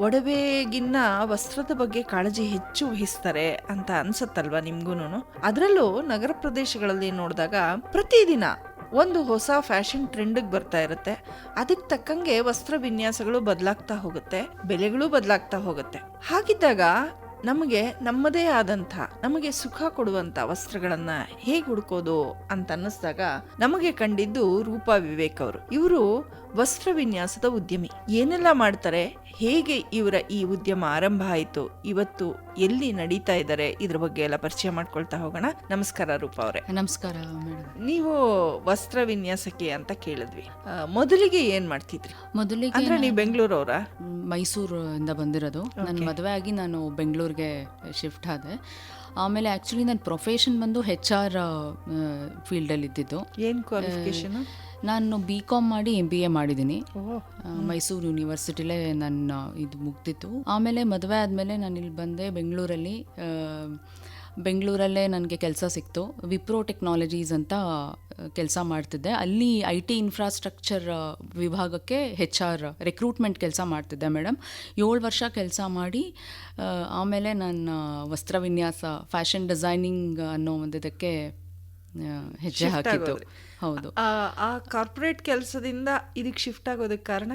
ಒಡವೆಗಿನ್ನ ವಸ್ತ್ರದ ಬಗ್ಗೆ ಕಾಳಜಿ ಹೆಚ್ಚು ವಹಿಸ್ತಾರೆ ಅಂತ ಅನ್ಸತ್ತಲ್ವಾ ನಿಮ್ಗೂನು ಅದರಲ್ಲೂ ನಗರ ಪ್ರದೇಶಗಳಲ್ಲಿ ನೋಡಿದಾಗ ಪ್ರತಿದಿನ ಒಂದು ಹೊಸ ಫ್ಯಾಷನ್ ಟ್ರೆಂಡಿಗೆ ಬರ್ತಾ ಇರುತ್ತೆ. ಅದಕ್ಕೆ ತಕ್ಕಂಗೆ ವಸ್ತ್ರ ವಿನ್ಯಾಸಗಳು ಬದಲಾಗ್ತಾ ಹೋಗುತ್ತೆ, ಬೆಲೆಗಳು ಬದಲಾಗ್ತಾ ಹೋಗುತ್ತೆ. ಹಾಗಿದ್ದಾಗ ನಮಗೆ ನಮ್ಮದೇ ಆದಂಥ, ನಮಗೆ ಸುಖ ಕೊಡುವಂಥ ವಸ್ತ್ರಗಳನ್ನು ಹೇಗೆ ಹುಡುಕೋದು ಅಂತ ಅನ್ನಿಸ್ದಾಗ ನಮಗೆ ಕಂಡಿದ್ದು ರೂಪಾ ವಿವೇಕ್ ಅವರು. ಇವರು ವಸ್ತ್ರ ವಿನ್ಯಾಸದ ಉದ್ಯಮಿ. ಏನೆಲ್ಲ ಮಾಡ್ತಾರೆ? ಹೇಗೆ ಇವರ ಈ ಉದ್ಯಮ ಆರಂಭ ಆಯಿತು ಇವತ್ತು ಎಲ್ಲಿ ನಡೀತಾ ಇದ್ದಾರೆ ಇದ್ರ ಬಗ್ಗೆ ಎಲ್ಲ ಪರಿಚಯ ಮಾಡ್ಕೊಳ್ತಾ ಹೋಗೋಣ. ನಮಸ್ಕಾರ ರೂಪಾ ಅವರೇ. ನಮಸ್ಕಾರ ನೀವು ವಸ್ತ್ರ ವಿನ್ಯಾಸಕ್ಕೆ ಅಂತ ಕೇಳಿದ್ವಿ. ಮೊದಲಿಗೆ ಏನ್ ಮಾಡ್ತಿದ್ರಿ? ಮೊದಲಿಗೆ ಅಂದ್ರೆ ನೀವು ಬೆಂಗಳೂರವರ? ಮೈಸೂರಿಂದ ಬಂದಿರೋದು. ನನ್ನ ಮದುವೆ ಆಗಿ ನಾನು ಬೆಂಗಳೂರಿಗೆ ಶಿಫ್ಟ್ ಆದೆ. ಆಮೇಲೆ ಆಕ್ಚುಲಿ ನನ್ನ ಪ್ರೊಫೆಷನ್ ಬಂದು ಹೆಚ್ ಆರ್ ಫೀಲ್ಡಲ್ಲಿ ಇದ್ದಿದ್ದು ಏನ್ ಕ್ವಾಲಿಫಿಕೇಶನ್ ನಾನು ಬಿ ಕಾಮ್ ಮಾಡಿ ಎಂ ಬಿ ಎ ಮಾಡಿದ್ದೀನಿ. ಮೈಸೂರು ಯೂನಿವರ್ಸಿಟಿಲೇ ನನ್ನ ಇದು ಮುಗ್ದಿತ್ತು. ಆಮೇಲೆ ಮದುವೆ ಆದಮೇಲೆ ನಾನು ಇಲ್ಲಿ ಬಂದೆ ಬೆಂಗಳೂರಲ್ಲಿ. ಬೆಂಗಳೂರಲ್ಲೇ ನನಗೆ ಕೆಲಸ ಸಿಕ್ತು. ವಿಪ್ರೋ ಟೆಕ್ನಾಲಜೀಸ್ ಅಂತ ಕೆಲಸ ಮಾಡ್ತಿದ್ದೆ. ಅಲ್ಲಿ ಐ ಟಿ ಇನ್ಫ್ರಾಸ್ಟ್ರಕ್ಚರ್ ವಿಭಾಗಕ್ಕೆ ಹೆಚ್ ಆರ್ ರೆಕ್ರೂಟ್ಮೆಂಟ್ ಕೆಲಸ ಮಾಡ್ತಿದ್ದೆ ಮೇಡಮ್ ಏಳು ವರ್ಷ ಕೆಲಸ ಮಾಡಿ ಆಮೇಲೆ ನನ್ನ ವಸ್ತ್ರ ವಿನ್ಯಾಸ ಫ್ಯಾಷನ್ ಡಿಸೈನಿಂಗ್ ಅನ್ನೋ ಒಂದು ಇದಕ್ಕೆ ಹೆಜ್ಜೆ Shift ಹಾಕಿದ್ದು. ಹೌದು. ಆ ಕಾರ್ಪೊರೇಟ್ ಕೆಲಸದಿಂದ ಇದಕ್ಕೆ ಶಿಫ್ಟ್ ಆಗೋದಕ್ಕೆ ಕಾರಣ?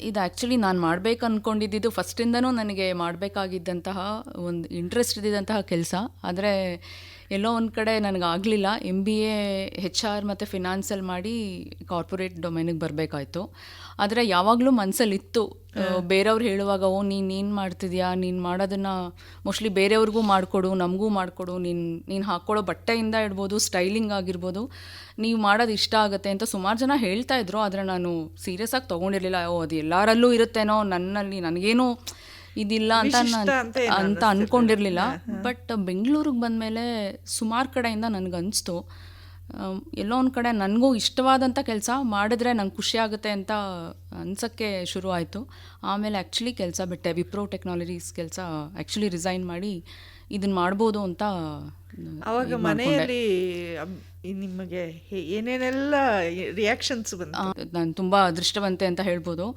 ಇದು ಆ್ಯಕ್ಚುಲಿ ನಾನು ಮಾಡಬೇಕು ಅಂದ್ಕೊಂಡಿದ್ದು ಫಸ್ಟಿಂದನೂ ನನಗೆ ಮಾಡಬೇಕಾಗಿದ್ದಂತಹ ಒಂದು ಇಂಟ್ರೆಸ್ಟ್ ಇದ್ದಿದ್ದಂತಹ ಕೆಲಸ. ಆದರೆ ಎಲ್ಲೋ ಒಂದು ಕಡೆ ನನಗೆ ಆಗಲಿಲ್ಲ M B A H R ಮತ್ತು ಫಿನಾನ್ಸಲ್ಲಿ ಮಾಡಿ ಕಾರ್ಪೊರೇಟ್ ಡೊಮೈನಿಗೆ ಬರಬೇಕಾಯ್ತು. ಆದರೆ ಯಾವಾಗಲೂ ಮನಸ್ಸಲ್ಲಿತ್ತು ಬೇರೆಯವ್ರು ಹೇಳುವಾಗ ಓ ನೀನು ಏನು ಮಾಡ್ತಿದ್ಯಾ? ನೀನು ಮಾಡೋದನ್ನು ಮೋಸ್ಟ್ಲಿ ಬೇರೆಯವ್ರಿಗೂ ಮಾಡಿಕೊಡು ನಮಗೂ ಮಾಡಿಕೊಡು. ನೀನು ನೀನು ಹಾಕ್ಕೊಳ್ಳೋ ಬಟ್ಟೆಯಿಂದ ಇಡ್ಬೋದು ಸ್ಟೈಲಿಂಗ್ ಆಗಿರ್ಬೋದು. ನೀವು ಮಾಡೋದು ಇಷ್ಟ ಆಗುತ್ತೆ ಅಂತ ಸುಮಾರು ಜನ ಹೇಳ್ತಾ ಇದ್ರು. ಆದರೆ ನಾನು ಸೀರಿಯಸ್ ಆಗಿ ತೊಗೊಂಡಿರಲಿಲ್ಲ. ಓ ಅದು ಎಲ್ಲರಲ್ಲೂ ಇರುತ್ತೇನೋ ನನ್ನಲ್ಲಿ. ನನಗೇನೋ ಇದಿಲ್ಲ ಅಂತ ನಾನ್- ಅಂತ ಅನ್ಕೊಂಡಿರ್ಲಿಲ್ಲ. ಬಟ್ ಬೆಂಗಳೂರಿಗೆ ಬಂದಮೇಲೆ ಸುಮಾರು ಕಡೆಯಿಂದ ನನಗನ್ನಿಸ್ತು ಎಲ್ಲೋ ಒಂದು ಕಡೆ ನನಗೂ ಇಷ್ಟವಾದಂಥ ಕೆಲಸ ಮಾಡಿದ್ರೆ ನಂಗೆ ಖುಷಿ ಆಗುತ್ತೆ ಅಂತ ಅನ್ಸೋಕ್ಕೆ ಶುರು ಆಯಿತು. ಆಮೇಲೆ ಆ್ಯಕ್ಚುಲಿ ಕೆಲಸ ಬಿಟ್ಟೆ. ವಿಪ್ರೋ ಟೆಕ್ನಾಲಜೀಸ್ ಕೆಲಸ ಆ್ಯಕ್ಚುಲಿ ರಿಸೈನ್ ಮಾಡಿ ಇದನ್ನ ಮಾಡ್ಬೋದು ಅಂತ ಅವಾಗ ಮನೆಯಲ್ಲಿ ನಿಮಗೆ ಏನೇನೆಲ್ಲ ರಿಯಾಕ್ಷನ್ಸ್ ಬಂತು? ನಾನು ತುಂಬ ಅದೃಷ್ಟವಂತೆ ಅಂತ ಹೇಳ್ಬೋದು.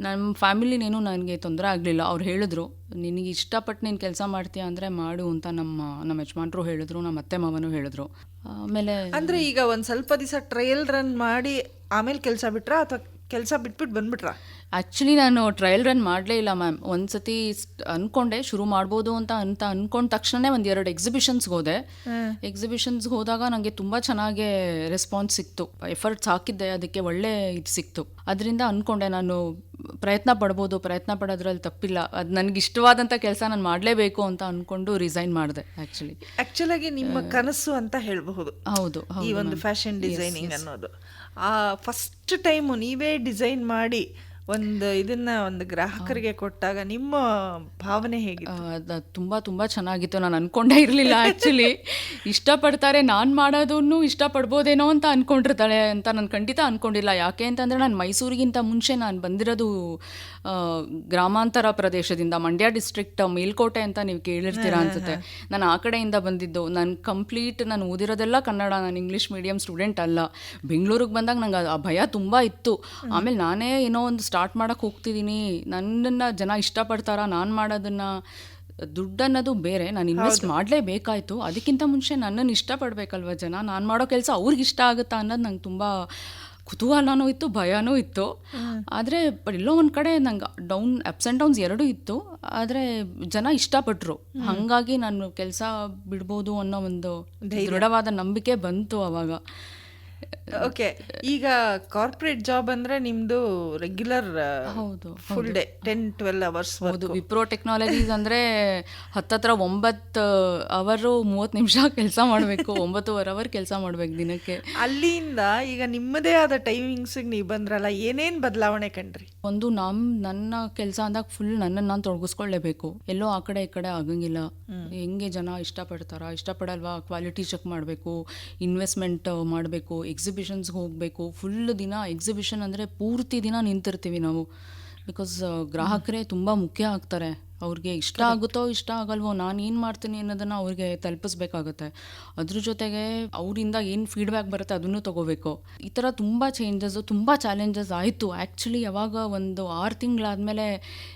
ನಮ್ಮ ಫ್ಯಾಮಿಲಿನೇನು ನನಗೆ ತೊಂದರೆ ಆಗಲಿಲ್ಲ. ಅವ್ರು ಹೇಳಿದ್ರು, ನಿನಗೆ ಇಷ್ಟಪಟ್ಟು ನೀನು ಕೆಲಸ ಮಾಡ್ತೀಯ ಅಂದರೆ ಮಾಡು ಅಂತ ನಮ್ಮ ನಮ್ಮ ಯಜಮಾನ್ರು ಹೇಳಿದ್ರು, ನಮ್ಮ ಅತ್ತೆ ಮಾವನು ಹೇಳಿದ್ರು. ಆಮೇಲೆ ಅಂದ್ರೆ ಈಗ ಒಂದು ಸ್ವಲ್ಪ ದಿವಸ ಟ್ರಯಲ್ ರನ್ ಮಾಡಿ ಆಮೇಲೆ ಕೆಲಸ ಬಿಟ್ರಾ ಅಥವಾ ಕೆಲಸ ಬಿಟ್ಬಿಟ್ಟು ಬಂದ್ಬಿಟ್ರಾ? ಆ್ಯಕ್ಚುಲಿ ನಾನು ಟ್ರಯಲ್ ರನ್ ಮಾಡಲೇ ಇಲ್ಲ ಮ್ಯಾಮ್ ಒಂದು ಸತಿ ಅಂದ್ಕೊಂಡೆ ಶುರು ಮಾಡ್ಬೋದು ಅಂತ ಅಂತ ಅಂದ್ಕೊಂಡ ತಕ್ಷಣನೇ ಒಂದು ಎರಡು ಎಕ್ಸಿಬಿಷನ್ಸ್ಗೆ ಹೋದೆ ಎಕ್ಸಿಬಿಷನ್ಸ್ಗೆ ಹೋದಾಗ ನನಗೆ ತುಂಬ ಚೆನ್ನಾಗಿ ರೆಸ್ಪಾನ್ಸ್ ಸಿಕ್ತು. ಎಫರ್ಟ್ಸ್ ಹಾಕಿದ್ದೆ ಅದಕ್ಕೆ ಒಳ್ಳೆ ಇದು ಸಿಕ್ತು. ಅದರಿಂದ ಅಂದ್ಕೊಂಡೆ ನಾನು ಪ್ರಯತ್ನ ಪಡ್ಬೋದು ಪ್ರಯತ್ನ ಪಡೋದ್ರಲ್ಲಿ ತಪ್ಪಿಲ್ಲ. ಅದು ನನಗೆ ಇಷ್ಟವಾದಂಥ ಕೆಲಸ ನಾನು ಮಾಡಲೇಬೇಕು ಅಂತ ಅಂದ್ಕೊಂಡು ರಿಸೈನ್ ಮಾಡಿದೆ ಆ್ಯಕ್ಚುಲಿ ಆ್ಯಕ್ಚುಲಾಗಿ ನಿಮ್ಮ ಕನಸು ಅಂತ ಹೇಳಬಹುದು. ಹೌದು ಈ ಒಂದು ಫ್ಯಾಷನ್ ಡಿಸೈನಿಂಗ್ ಅನ್ನೋದು. ಆ ಫಸ್ಟ್ ಟೈಮು ನೀವೇ ಡಿಸೈನ್ ಮಾಡಿ ಒಂದು ಇದನ್ನ ಒಂದು ಗ್ರಾಹಕರಿಗೆ ಕೊಟ್ಟಾಗ ನಿಮ್ಮ ಭಾವನೆ ಹೇಗೆ ತುಂಬ ತುಂಬ ಚೆನ್ನಾಗಿತ್ತು. ನಾನು ಅನ್ಕೊಂಡೇ ಇರಲಿಲ್ಲ ಆ್ಯಕ್ಚುಲಿ ಇಷ್ಟಪಡ್ತಾರೆ ನಾನು ಮಾಡೋದನ್ನು ಇಷ್ಟಪಡ್ಬೋದೇನೋ ಅಂತ ಅಂದ್ಕೊಂಡಿರ್ತಾಳೆ ಅಂತ ನಾನು ಖಂಡಿತ ಅನ್ಕೊಂಡಿಲ್ಲ. ಯಾಕೆ ಅಂತಂದರೆ ನಾನು ಮೈಸೂರಿಗಿಂತ ಮುಂಚೆ ನಾನು ಬಂದಿರೋದು ಗ್ರಾಮಾಂತರ ಪ್ರದೇಶದಿಂದ ಮಂಡ್ಯ ಡಿಸ್ಟ್ರಿಕ್ಟ್ ಮೇಲ್ಕೋಟೆ ಅಂತ ನೀವು ಕೇಳಿರ್ತೀರಾ ಅನ್ಸುತ್ತೆ. ನಾನು ಆ ಕಡೆಯಿಂದ ಬಂದಿದ್ದು. ನಾನು ಕಂಪ್ಲೀಟ್ ನಾನು ಓದಿರೋದೆಲ್ಲ ಕನ್ನಡ ನಾನು ಇಂಗ್ಲೀಷ್ ಮೀಡಿಯಂ ಸ್ಟೂಡೆಂಟ್ ಅಲ್ಲ. ಬೆಂಗಳೂರಿಗೆ ಬಂದಾಗ ನಂಗೆ ಆ ಭಯ ತುಂಬ ಇತ್ತು. ಆಮೇಲೆ ನಾನೇ ಏನೋ ಒಂದು ಸ್ಟಾರ್ಟ್ ಮಾಡೋಕ್ಕೆ ಹೋಗ್ತಿದ್ದೀನಿ ನನ್ನನ್ನು ಜನ ಇಷ್ಟಪಡ್ತಾರಾ? ನಾನು ಮಾಡೋದನ್ನು ದುಡ್ಡು ಅನ್ನೋದು ಬೇರೆ. ನಾನು ಇನ್ವೆಸ್ಟ್ ಮಾಡಲೇಬೇಕಾಯ್ತು. ಅದಕ್ಕಿಂತ ಮುಂಚೆ ನನ್ನನ್ನು ಇಷ್ಟಪಡಬೇಕಲ್ವ ಜನ? ನಾನು ಮಾಡೋ ಕೆಲಸ ಅವ್ರಿಗೆ ಇಷ್ಟ ಆಗುತ್ತಾ ಅನ್ನೋದು ನಂಗೆ ತುಂಬ ಕುತೂಹಲನೂ ಇತ್ತು ಭಯನೂ ಇತ್ತು. ಆದರೆ ಎಲ್ಲೋ ಒಂದು ಕಡೆ ನಂಗೆ ಡೌನ್ ಅಪ್ಸ್ ಆ್ಯಂಡ್ ಡೌನ್ಸ್ ಎರಡೂ ಇತ್ತು. ಆದರೆ ಜನ ಇಷ್ಟಪಟ್ಟರು ಹಾಗಾಗಿ ನಾನು ಕೆಲಸ ಬಿಡ್ಬೋದು ಅನ್ನೋ ಒಂದು ದೃಢವಾದ ನಂಬಿಕೆ ಬಂತು ಅವಾಗ. ಓಕೆ ಈಗ ಕಾರ್ಪೊರೇಟ್ ಜಾಬ್ ಅಂದ್ರೆ ನಿಮ್ದು ರೆಗ್ಯುಲರ್ ಹೌದು full day ten twelve hours ಹೌದು ವಿಪ್ರೋ ಟೆಕ್ನಾಲಜೀಸ್ ಅಂದ್ರೆ ಹತ್ತತ್ರ ಒಂಬತ್ತು ಅವರು ಮೂವತ್ತು ನಿಮಿಷ ಕೆಲಸ ಮಾಡಬೇಕು ಒಂಬತ್ತುವರೆ ಅವರ್ ಕೆಲಸ ಮಾಡ್ಬೇಕು ದಿನಕ್ಕೆ. ಅಲ್ಲಿಂದ ಈಗ ನಿಮ್ಮದೇ ಆದ ಟೈಮಿಂಗ್ಸಿಗೆ ನೀವು ಬಂದ್ರಲ್ಲ ಏನೇನ್ ಬದಲಾವಣೆ ಕಂಡ್ರಿ? ಒಂದು ನಮ್ ನನ್ನ ಕೆಲಸ ಅಂದಾಗ ಫುಲ್ ನನ್ನನ್ನು ನಾನು ತೊಡಗಿಸ್ಕೊಳ್ಳೇಬೇಕು ಎಲ್ಲೋ ಆ ಕಡೆ ಈ ಕಡೆ ಆಗಂಗಿಲ್ಲ. ಹೆಂಗೆ ಜನ ಇಷ್ಟಪಡ್ತಾರ? ಇಷ್ಟಪಡಲ್ವಾ? ಕ್ವಾಲಿಟಿ ಚೆಕ್ ಮಾಡಬೇಕು ಇನ್ವೆಸ್ಟ್ಮೆಂಟ್ ಮಾಡಬೇಕು ಎಕ್ಸಿಬಿಷನ್ಸ್ಗೆ ಹೋಗಬೇಕು. ಫುಲ್ ದಿನ ಎಕ್ಸಿಬಿಷನ್ ಅಂದರೆ ಪೂರ್ತಿ ದಿನ ನಿಂತಿರ್ತೀವಿ ನಾವು. ಬಿಕಾಸ್ ಗ್ರಾಹಕರೇ ತುಂಬ ಮುಖ್ಯ ಆಗ್ತಾರೆ. ಅವ್ರಿಗೆ ಇಷ್ಟ ಆಗುತ್ತೋ ಇಷ್ಟ ಆಗಲ್ವೋ ನಾನು ಏನು ಮಾಡ್ತೀನಿ ಅನ್ನೋದನ್ನು ಅವ್ರಿಗೆ ತಲುಪಿಸ್ಬೇಕಾಗತ್ತೆ. ಅದ್ರ ಜೊತೆಗೆ ಅವರಿಂದ ಏನು ಫೀಡ್ಬ್ಯಾಕ್ ಬರುತ್ತೆ ಅದನ್ನು ತೊಗೋಬೇಕು. ಈ ಥರ ತುಂಬ ಚೇಂಜಸ್ಸು ತುಂಬ ಚಾಲೆಂಜಸ್ ಆಯಿತು. ಆ್ಯಕ್ಚುಲಿ ಯಾವಾಗ ಒಂದು ಆರು ತಿಂಗಳಾದಮೇಲೆ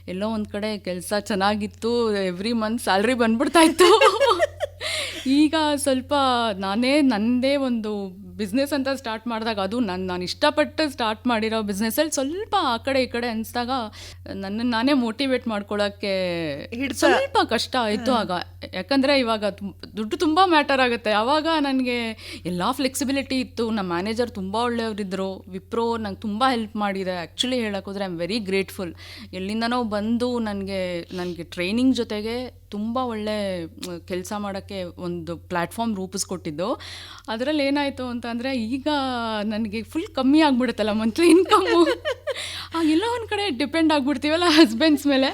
ಎಲ್ಲೋ ಒಂದು ಕಡೆ ಕೆಲಸ ಚೆನ್ನಾಗಿತ್ತು ಎವ್ರಿ ಮಂತ್ ಸ್ಯಾಲ್ರಿ ಬಂದ್ಬಿಡ್ತಾ ಇತ್ತು. ಈಗ ಸ್ವಲ್ಪ ನಾನೇ ನನ್ನದೇ ಒಂದು ಬಿಸ್ನೆಸ್ ಅಂತ ಸ್ಟಾರ್ಟ್ ಮಾಡಿದಾಗ ಅದು ನನ್ನ ನಾನು ಇಷ್ಟಪಟ್ಟು ಸ್ಟಾರ್ಟ್ ಮಾಡಿರೋ ಬಿಸ್ನೆಸ್ಸಲ್ಲಿ ಸ್ವಲ್ಪ ಆ ಕಡೆ ಈ ಕಡೆ ಅನಿಸಿದಾಗ ನನ್ನನ್ನು ನಾನೇ ಮೋಟಿವೇಟ್ ಮಾಡ್ಕೊಳ್ಳೋಕ್ಕೆ ಸ್ವಲ್ಪ ಕಷ್ಟ ಆಯಿತು ಆಗ. ಯಾಕಂದರೆ ಇವಾಗ ದುಡ್ಡು ತುಂಬ ಮ್ಯಾಟರ್ ಆಗುತ್ತೆ. ಆವಾಗ ನನಗೆ ಎಲ್ಲ ಫ್ಲೆಕ್ಸಿಬಿಲಿಟಿ ಇತ್ತು. ನಮ್ಮ ಮ್ಯಾನೇಜರ್ ತುಂಬ ಒಳ್ಳೆಯವರಿದ್ದರು ವಿಪ್ರೋ ನಂಗೆ ತುಂಬ ಹೆಲ್ಪ್ ಮಾಡಿದೆ. ಆ್ಯಕ್ಚುಲಿ ಹೇಳೋಕ್ಕೋದ್ರೆ ಐ ಆಮ್ ವೆರಿ ಗ್ರೇಟ್ಫುಲ್ ಎಲ್ಲಿಂದನೋ ಬಂದು ನನಗೆ ನನಗೆ ಟ್ರೈನಿಂಗ್ ಜೊತೆಗೆ ತುಂಬ ಒಳ್ಳೆ ಕೆಲಸ ಮಾಡೋಕ್ಕೆ ಒಂದು ಪ್ಲ್ಯಾಟ್ಫಾರ್ಮ್ ರೂಪಿಸ್ಕೊಟ್ಟಿದ್ದು. ಅದರಲ್ಲಿ ಏನಾಯಿತು ಅಂತಂದರೆ, ಈಗ ನನಗೆ ಫುಲ್ ಕಮ್ಮಿ ಆಗಿಬಿಡುತ್ತಲ್ಲ ಮಂತ್ಲಿ ಇನ್ಕಮ್ಮು ಎಲ್ಲ ಒಂದು ಕಡೆ ಡಿಪೆಂಡ್ ಆಗಿಬಿಡ್ತೀವಲ್ಲ ಹಸ್ಬೆಂಡ್ಸ್ ಮೇಲೆ.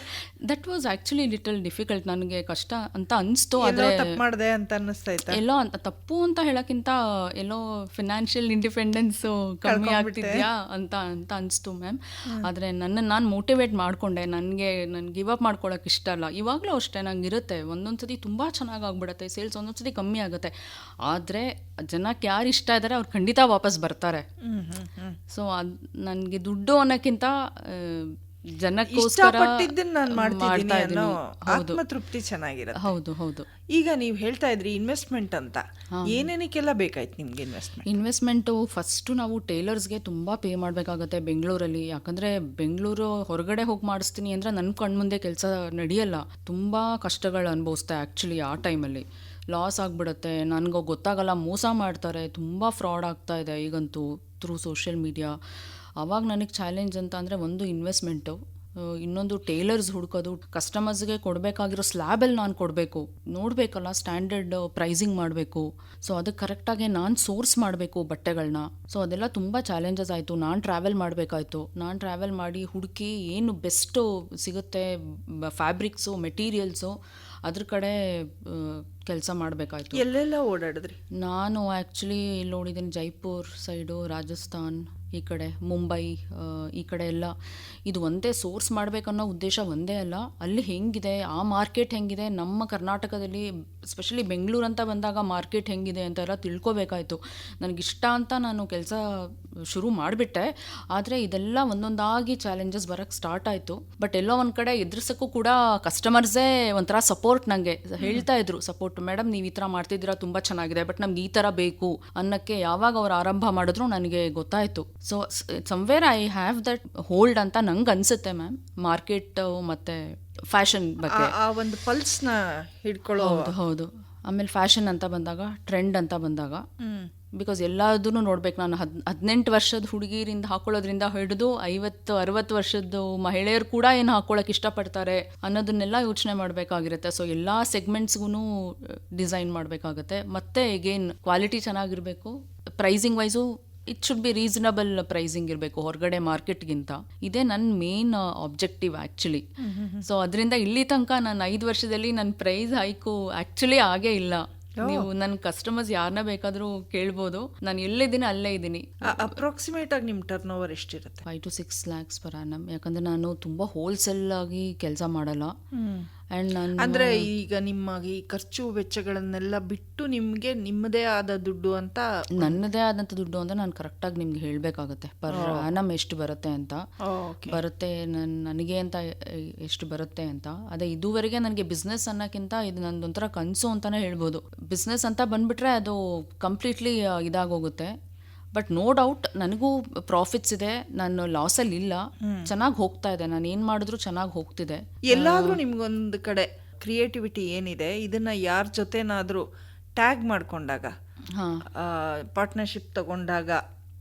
That was actually little difficult ನನಗೆ ಕಷ್ಟ ಅಂತ ಅನಿಸ್ತು ಆದರೆ ತಪ್ಪು ಮಾಡಿದೆ ಅಂತ ಅನ್ನಿಸ್ತಾ ಎಲ್ಲೋ ಅಂತ ತಪ್ಪು ಅಂತ ಹೇಳೋಕ್ಕಿಂತ ಎಲ್ಲೋ ಫಿನಾನ್ಷಿಯಲ್ ಇಂಡಿಪೆಂಡೆನ್ಸು ಕಮ್ಮಿ ಆಗ್ತಿದ್ಯಾ ಅಂತ ಅಂತ ಅನಿಸ್ತು ಮ್ಯಾಮ್ ಆದರೆ ನನ್ನ ನಾನು ಮೋಟಿವೇಟ್ ಮಾಡಿಕೊಂಡೆ. ನನಗೆ ನನ್ನ ಗಿವ್ ಅಪ್ ಮಾಡ್ಕೊಳಕ್ಕೆ ಇಷ್ಟ ಅಲ್ಲ. ಇವಾಗಲೂ ಅಷ್ಟೇ ನಂಗೆ ಇರುತ್ತೆ ಒಂದೊಂದು ಸತಿ ತುಂಬ ಚೆನ್ನಾಗಿ ಆಗ್ಬಿಡುತ್ತೆ ಸೇಲ್ಸ್ ಒಂದೊಂದು ಸತಿ ಕಮ್ಮಿ ಆಗುತ್ತೆ. ಆದರೆ ಜನಕ್ಕೆ ಯಾರು ಇಷ್ಟ ಇದ್ದಾರೆ ಅವ್ರು ಖಂಡಿತ ವಾಪಸ್ ಬರ್ತಾರೆ. ಸೊ ಅದು ನನಗೆ ದುಡ್ಡು ಅನ್ನೋಕ್ಕಿಂತ ಇಷ್ಟಪಟ್ಟಿದ್ದನ್ನ ನಾನು ಮಾಡ್ತಿದ್ದೀನಿ ಅನ್ನೋ ಆತ್ಮತೃಪ್ತಿ ಚೆನ್ನಾಗಿರುತ್ತೆ. ಹೌದು ಹೌದು. ಈಗ ನೀವು ಹೇಳ್ತಾ ಇದ್ರಿ ಇನ್ವೆಸ್ಟ್ಮೆಂಟ್ ಅಂತ. ಏನೇನಕ್ಕೆಲ್ಲ ಬೇಕಾಯ್ತು ನಿಮ್ಗೆ ಇನ್ವೆಸ್ಟ್ಮೆಂಟ್ ಇನ್ವೆಸ್ಟ್ಮೆಂಟು ಫಸ್ಟು ನಾವು ಟೇಲರ್ಸ್ಗೆ ತುಂಬಾ ಪೇ ಮಾಡ್ಬೇಕಾಗತ್ತೆ ಬೆಂಗಳೂರಲ್ಲಿ. ಯಾಕಂದ್ರೆ ಬೆಂಗಳೂರು ಹೊರಗಡೆ ಹೋಗಿ ಮಾಡಿಸ್ತೀನಿ ಅಂದ್ರೆ ನನ್ನ ಕಣ್ಮುಂದೆ ಕೆಲಸ ನಡೆಯಲ್ಲ. ತುಂಬಾ ಕಷ್ಟಗಳು ಅನುಭವಿಸ್ತೆ ಆ್ಯಕ್ಚುಲಿ ಆ ಟೈಮಲ್ಲಿ ಲಾಸ್ ಆಗಿಬಿಡುತ್ತೆ. ನನಗೆ ಗೊತ್ತಾಗಲ್ಲ. ಮೋಸ ಮಾಡ್ತಾರೆ. ತುಂಬಾ ಫ್ರಾಡ್ ಆಗ್ತಾ ಇದೆ ಈಗಂತೂ ಥ್ರೂ ಸೋಷಿಯಲ್ ಮೀಡಿಯಾ ಅವಾಗ ನನಗೆ ಚಾಲೆಂಜ್ ಅಂತ ಅಂದರೆ ಒಂದು ಇನ್ವೆಸ್ಟ್ಮೆಂಟು ಇನ್ನೊಂದು ಟೇಲರ್ಸ್ ಹುಡ್ಕೋದು ಕಸ್ಟಮರ್ಸ್ಗೆ ಕೊಡಬೇಕಾಗಿರೋ ಸ್ಲ್ಯಾಬಲ್ಲಿ ನಾನು ಕೊಡಬೇಕು. ನೋಡಬೇಕಲ್ಲ ಸ್ಟ್ಯಾಂಡರ್ಡ್ ಪ್ರೈಸಿಂಗ್ ಮಾಡಬೇಕು. ಸೊ ಅದಕ್ಕೆ ಕರೆಕ್ಟಾಗಿ ನಾನು ಸೋರ್ಸ್ ಮಾಡಬೇಕು ಬಟ್ಟೆಗಳನ್ನ ಸೊ ಅದೆಲ್ಲ ತುಂಬ ಚಾಲೆಂಜಸ್ ಆಯಿತು. ನಾನು ಟ್ರಾವೆಲ್ ಮಾಡಬೇಕಾಯ್ತು. ನಾನು ಟ್ರಾವೆಲ್ ಮಾಡಿ ಹುಡುಕಿ ಏನು ಬೆಸ್ಟು ಸಿಗುತ್ತೆ ಫ್ಯಾಬ್ರಿಕ್ಸು ಮೆಟೀರಿಯಲ್ಸು ಅದ್ರ ಕಡೆ ಕೆಲಸ ಮಾಡಬೇಕಾಯ್ತು. ಎಲ್ಲೆಲ್ಲ ಓಡಾಡಿದ್ರಿ? ನಾನು ಆ್ಯಕ್ಚುಲಿ ಇಲ್ಲಿ ನೋಡಿದ್ದೀನಿ ಜೈಪುರ್ ಸೈಡು ರಾಜಸ್ಥಾನ್. ಈ ಕಡೆ ಮುಂಬೈ ಈ ಕಡೆ ಎಲ್ಲ. ಇದು ಒಂದೇ ಸೋರ್ಸ್ ಮಾಡಬೇಕನ್ನೋ ಉದ್ದೇಶ ಒಂದೇ ಅಲ್ಲ. ಅಲ್ಲಿ ಹೆಂಗಿದೆ? ಆ ಮಾರ್ಕೆಟ್ ಹೆಂಗಿದೆ? ನಮ್ಮ ಕರ್ನಾಟಕದಲ್ಲಿ ಸ್ಪೆಷಲಿ ಬೆಂಗಳೂರು ಅಂತ ಬಂದಾಗ ಮಾರ್ಕೆಟ್ ಹೆಂಗಿದೆ ಅಂತ ಎಲ್ಲ ತಿಳ್ಕೊಬೇಕಾಯ್ತು. ನನಗಿಷ್ಟ ಅಂತ ನಾನು ಕೆಲಸ ಶುರು ಮಾಡಿಬಿಟ್ಟೆ. ಆದರೆ ಇದೆಲ್ಲ ಒಂದೊಂದಾಗಿ ಚಾಲೆಂಜಸ್ ಬರೋಕ್ಕೆ ಸ್ಟಾರ್ಟ್ ಆಯಿತು. ಬಟ್ ಎಲ್ಲೋ ಒಂದು ಕಡೆ ಎದುರಿಸೋಕ್ಕೂ ಕೂಡ ಕಸ್ಟಮರ್ಸೇ ಒಂಥರ ಸಪೋರ್ಟ್ ನನಗೆ ಹೇಳ್ತಾ ಇದ್ರು ಸಪೋರ್ಟ್ ಮೇಡಮ್ ನೀವು ಈ ಥರ ಮಾಡ್ತಿದ್ದೀರಾ? ತುಂಬ ಚೆನ್ನಾಗಿದೆ. ಬಟ್ ನಮ್ಗೆ ಈ ಥರ ಬೇಕು. ಅನ್ನೋಕ್ಕೆ ಯಾವಾಗ ಅವ್ರು ಆರಂಭ ಮಾಡಿದ್ರು ನನಗೆ ಗೊತ್ತಾಯಿತು. So somewhere I have that hold ಅಂತ ನಂಗೆ ಅನ್ಸುತ್ತೆ ಮ್ಯಾಮ್ ಮಾರ್ಕೆಟ್ ಮತ್ತು ಫ್ಯಾಷನ್ ಬಗ್ಗೆ. ಆ- ಒಂದು ಪಲ್ಸ್ನ ಹಿಡ್ಕೊಳ್ಳೋ ಹೌದು ಹೌದು. ಆಮೇಲೆ ಫ್ಯಾಷನ್ ಅಂತ ಬಂದಾಗ ಟ್ರೆಂಡ್ ಅಂತ ಬಂದಾಗ ಬಿಕಾಸ್ ಎಲ್ಲದನ್ನು ನೋಡ್ಬೇಕು ನಾನು. ಹದ್ ಹದಿನೆಂಟು ವರ್ಷದ ಹುಡುಗಿರಿಂದ ಹಾಕೊಳ್ಳೋದ್ರಿಂದ ಹಿಡಿದು ಐವತ್ತು ಅರವತ್ತು ವರ್ಷದ ಮಹಿಳೆಯರು ಕೂಡ ಏನು ಹಾಕೊಳ್ಳೋಕೆ ಇಷ್ಟಪಡ್ತಾರೆ ಅನ್ನೋದನ್ನೆಲ್ಲ ಯೋಚನೆ ಮಾಡಬೇಕಾಗಿರುತ್ತೆ. ಸೊ ಎಲ್ಲ ಸೆಗ್ಮೆಂಟ್ಸ್ಗೂ ಡಿಸೈನ್ ಮಾಡಬೇಕಾಗತ್ತೆ. ಮತ್ತೆ ಎಗೇನ್ ಕ್ವಾಲಿಟಿ ಚೆನ್ನಾಗಿರಬೇಕು. Pricing wise it should be reasonable pricing ಇರಬೇಕು ಹೊರಗಡೆ ಮಾರ್ಕೆಟ್ಗಿಂತ. ಇದೇ ನನ್ನ ಮೇನ್ ಆಬ್ಜೆಕ್ಟಿವ್ ಆ್ಯಕ್ಚುಲಿ ಸೊ ಅದರಿಂದ ಇಲ್ಲಿ ತನಕ ನಾನು ಐದು ವರ್ಷದಲ್ಲಿ ನನ್ನ ಪ್ರೈಸ್ ಹೈಕು ಆ್ಯಕ್ಚುಲಿ ಆಗೇ ಇಲ್ಲ. ನೀವು ನನ್ನ ಕಸ್ಟಮರ್ಸ್ ಯಾರನ್ನ ಬೇಕಾದರೂ ಕೇಳ್ಬೋದು. ನಾನು ಎಲ್ಲಿದ್ದೀನಿ ಅಲ್ಲೇ ಇದ್ದೀನಿ. ಅಪ್ರಾಕ್ಸಿಮೇಟ್ ಆಗಿ ನಿಮ್ಮ ಟರ್ನ್ ಓವರ್ ಎಷ್ಟಿರುತ್ತೆ? Five to six lakhs per annum ಯಾಕಂದರೆ ನಾನು ತುಂಬ ಹೋಲ್ಸೇಲ್ ಆಗಿ ಕೆಲಸ ಮಾಡಲ್ಲ. ಆ್ಯಂಡ್ ನಾನು ಅಂದ್ರೆ ಈಗ ನಿಮ್ಮ ಈ ಖರ್ಚು ವೆಚ್ಚಗಳನ್ನೆಲ್ಲ ಬಿಟ್ಟು ನಿಮ್ಗೆ ನಿಮ್ಮದೇ ಆದ ದುಡ್ಡು ಅಂತ ನನ್ನದೇ ಆದಂತ ದುಡ್ಡು ಅಂತ ನಾನು ಕರೆಕ್ಟಾಗಿ ನಿಮ್ಗೆ ಹೇಳ್ಬೇಕಾಗತ್ತೆ. ಪರ್ ಆನಮ್ ಎಷ್ಟು ಬರುತ್ತೆ ಅಂತ. ಬರುತ್ತೆ ನನ್ನ ನನಗೆ ಅಂತ ಎಷ್ಟು ಬರುತ್ತೆ ಅಂತ. ಅದೇ ಇದುವರೆಗೆ ನನಗೆ ಬಿಸ್ನೆಸ್ ಅನ್ನೋಕ್ಕಿಂತ ಇದು ನಂದೊಂಥರ ಕನಸು ಅಂತಾನೆ ಹೇಳ್ಬೋದು. ಬಿಸ್ನೆಸ್ ಅಂತ ಬಂದ್ಬಿಟ್ರೆ ಅದು ಕಂಪ್ಲೀಟ್ಲಿ ಇದಾಗೋಗುತ್ತೆ. ಬಟ್ ನೋ ಡೌಟ್ ನನಗೂ ಪ್ರಾಫಿಟ್ಸ್ ಇದೆ ನಾನು ಲಾಸಲ್ಲಿ ಇಲ್ಲ. ಚೆನ್ನಾಗಿ ಹೋಗ್ತಾ ಇದೆ. ನಾನು ಏನು ಮಾಡಿದ್ರು ಚೆನ್ನಾಗಿ ಹೋಗ್ತಿದೆ. ಎಲ್ಲಾದ್ರೂ ನಿಮ್ಗೊಂದು ಕಡೆ ಕ್ರಿಯೇಟಿವಿಟಿ ಏನಿದೆ ಇದನ್ನ ಯಾರ ಜೊತೆನಾದ್ರೂ ಟ್ಯಾಗ್ ಮಾಡ್ಕೊಂಡಾಗ ಪಾರ್ಟ್ನರ್ಶಿಪ್ ತಗೊಂಡಾಗ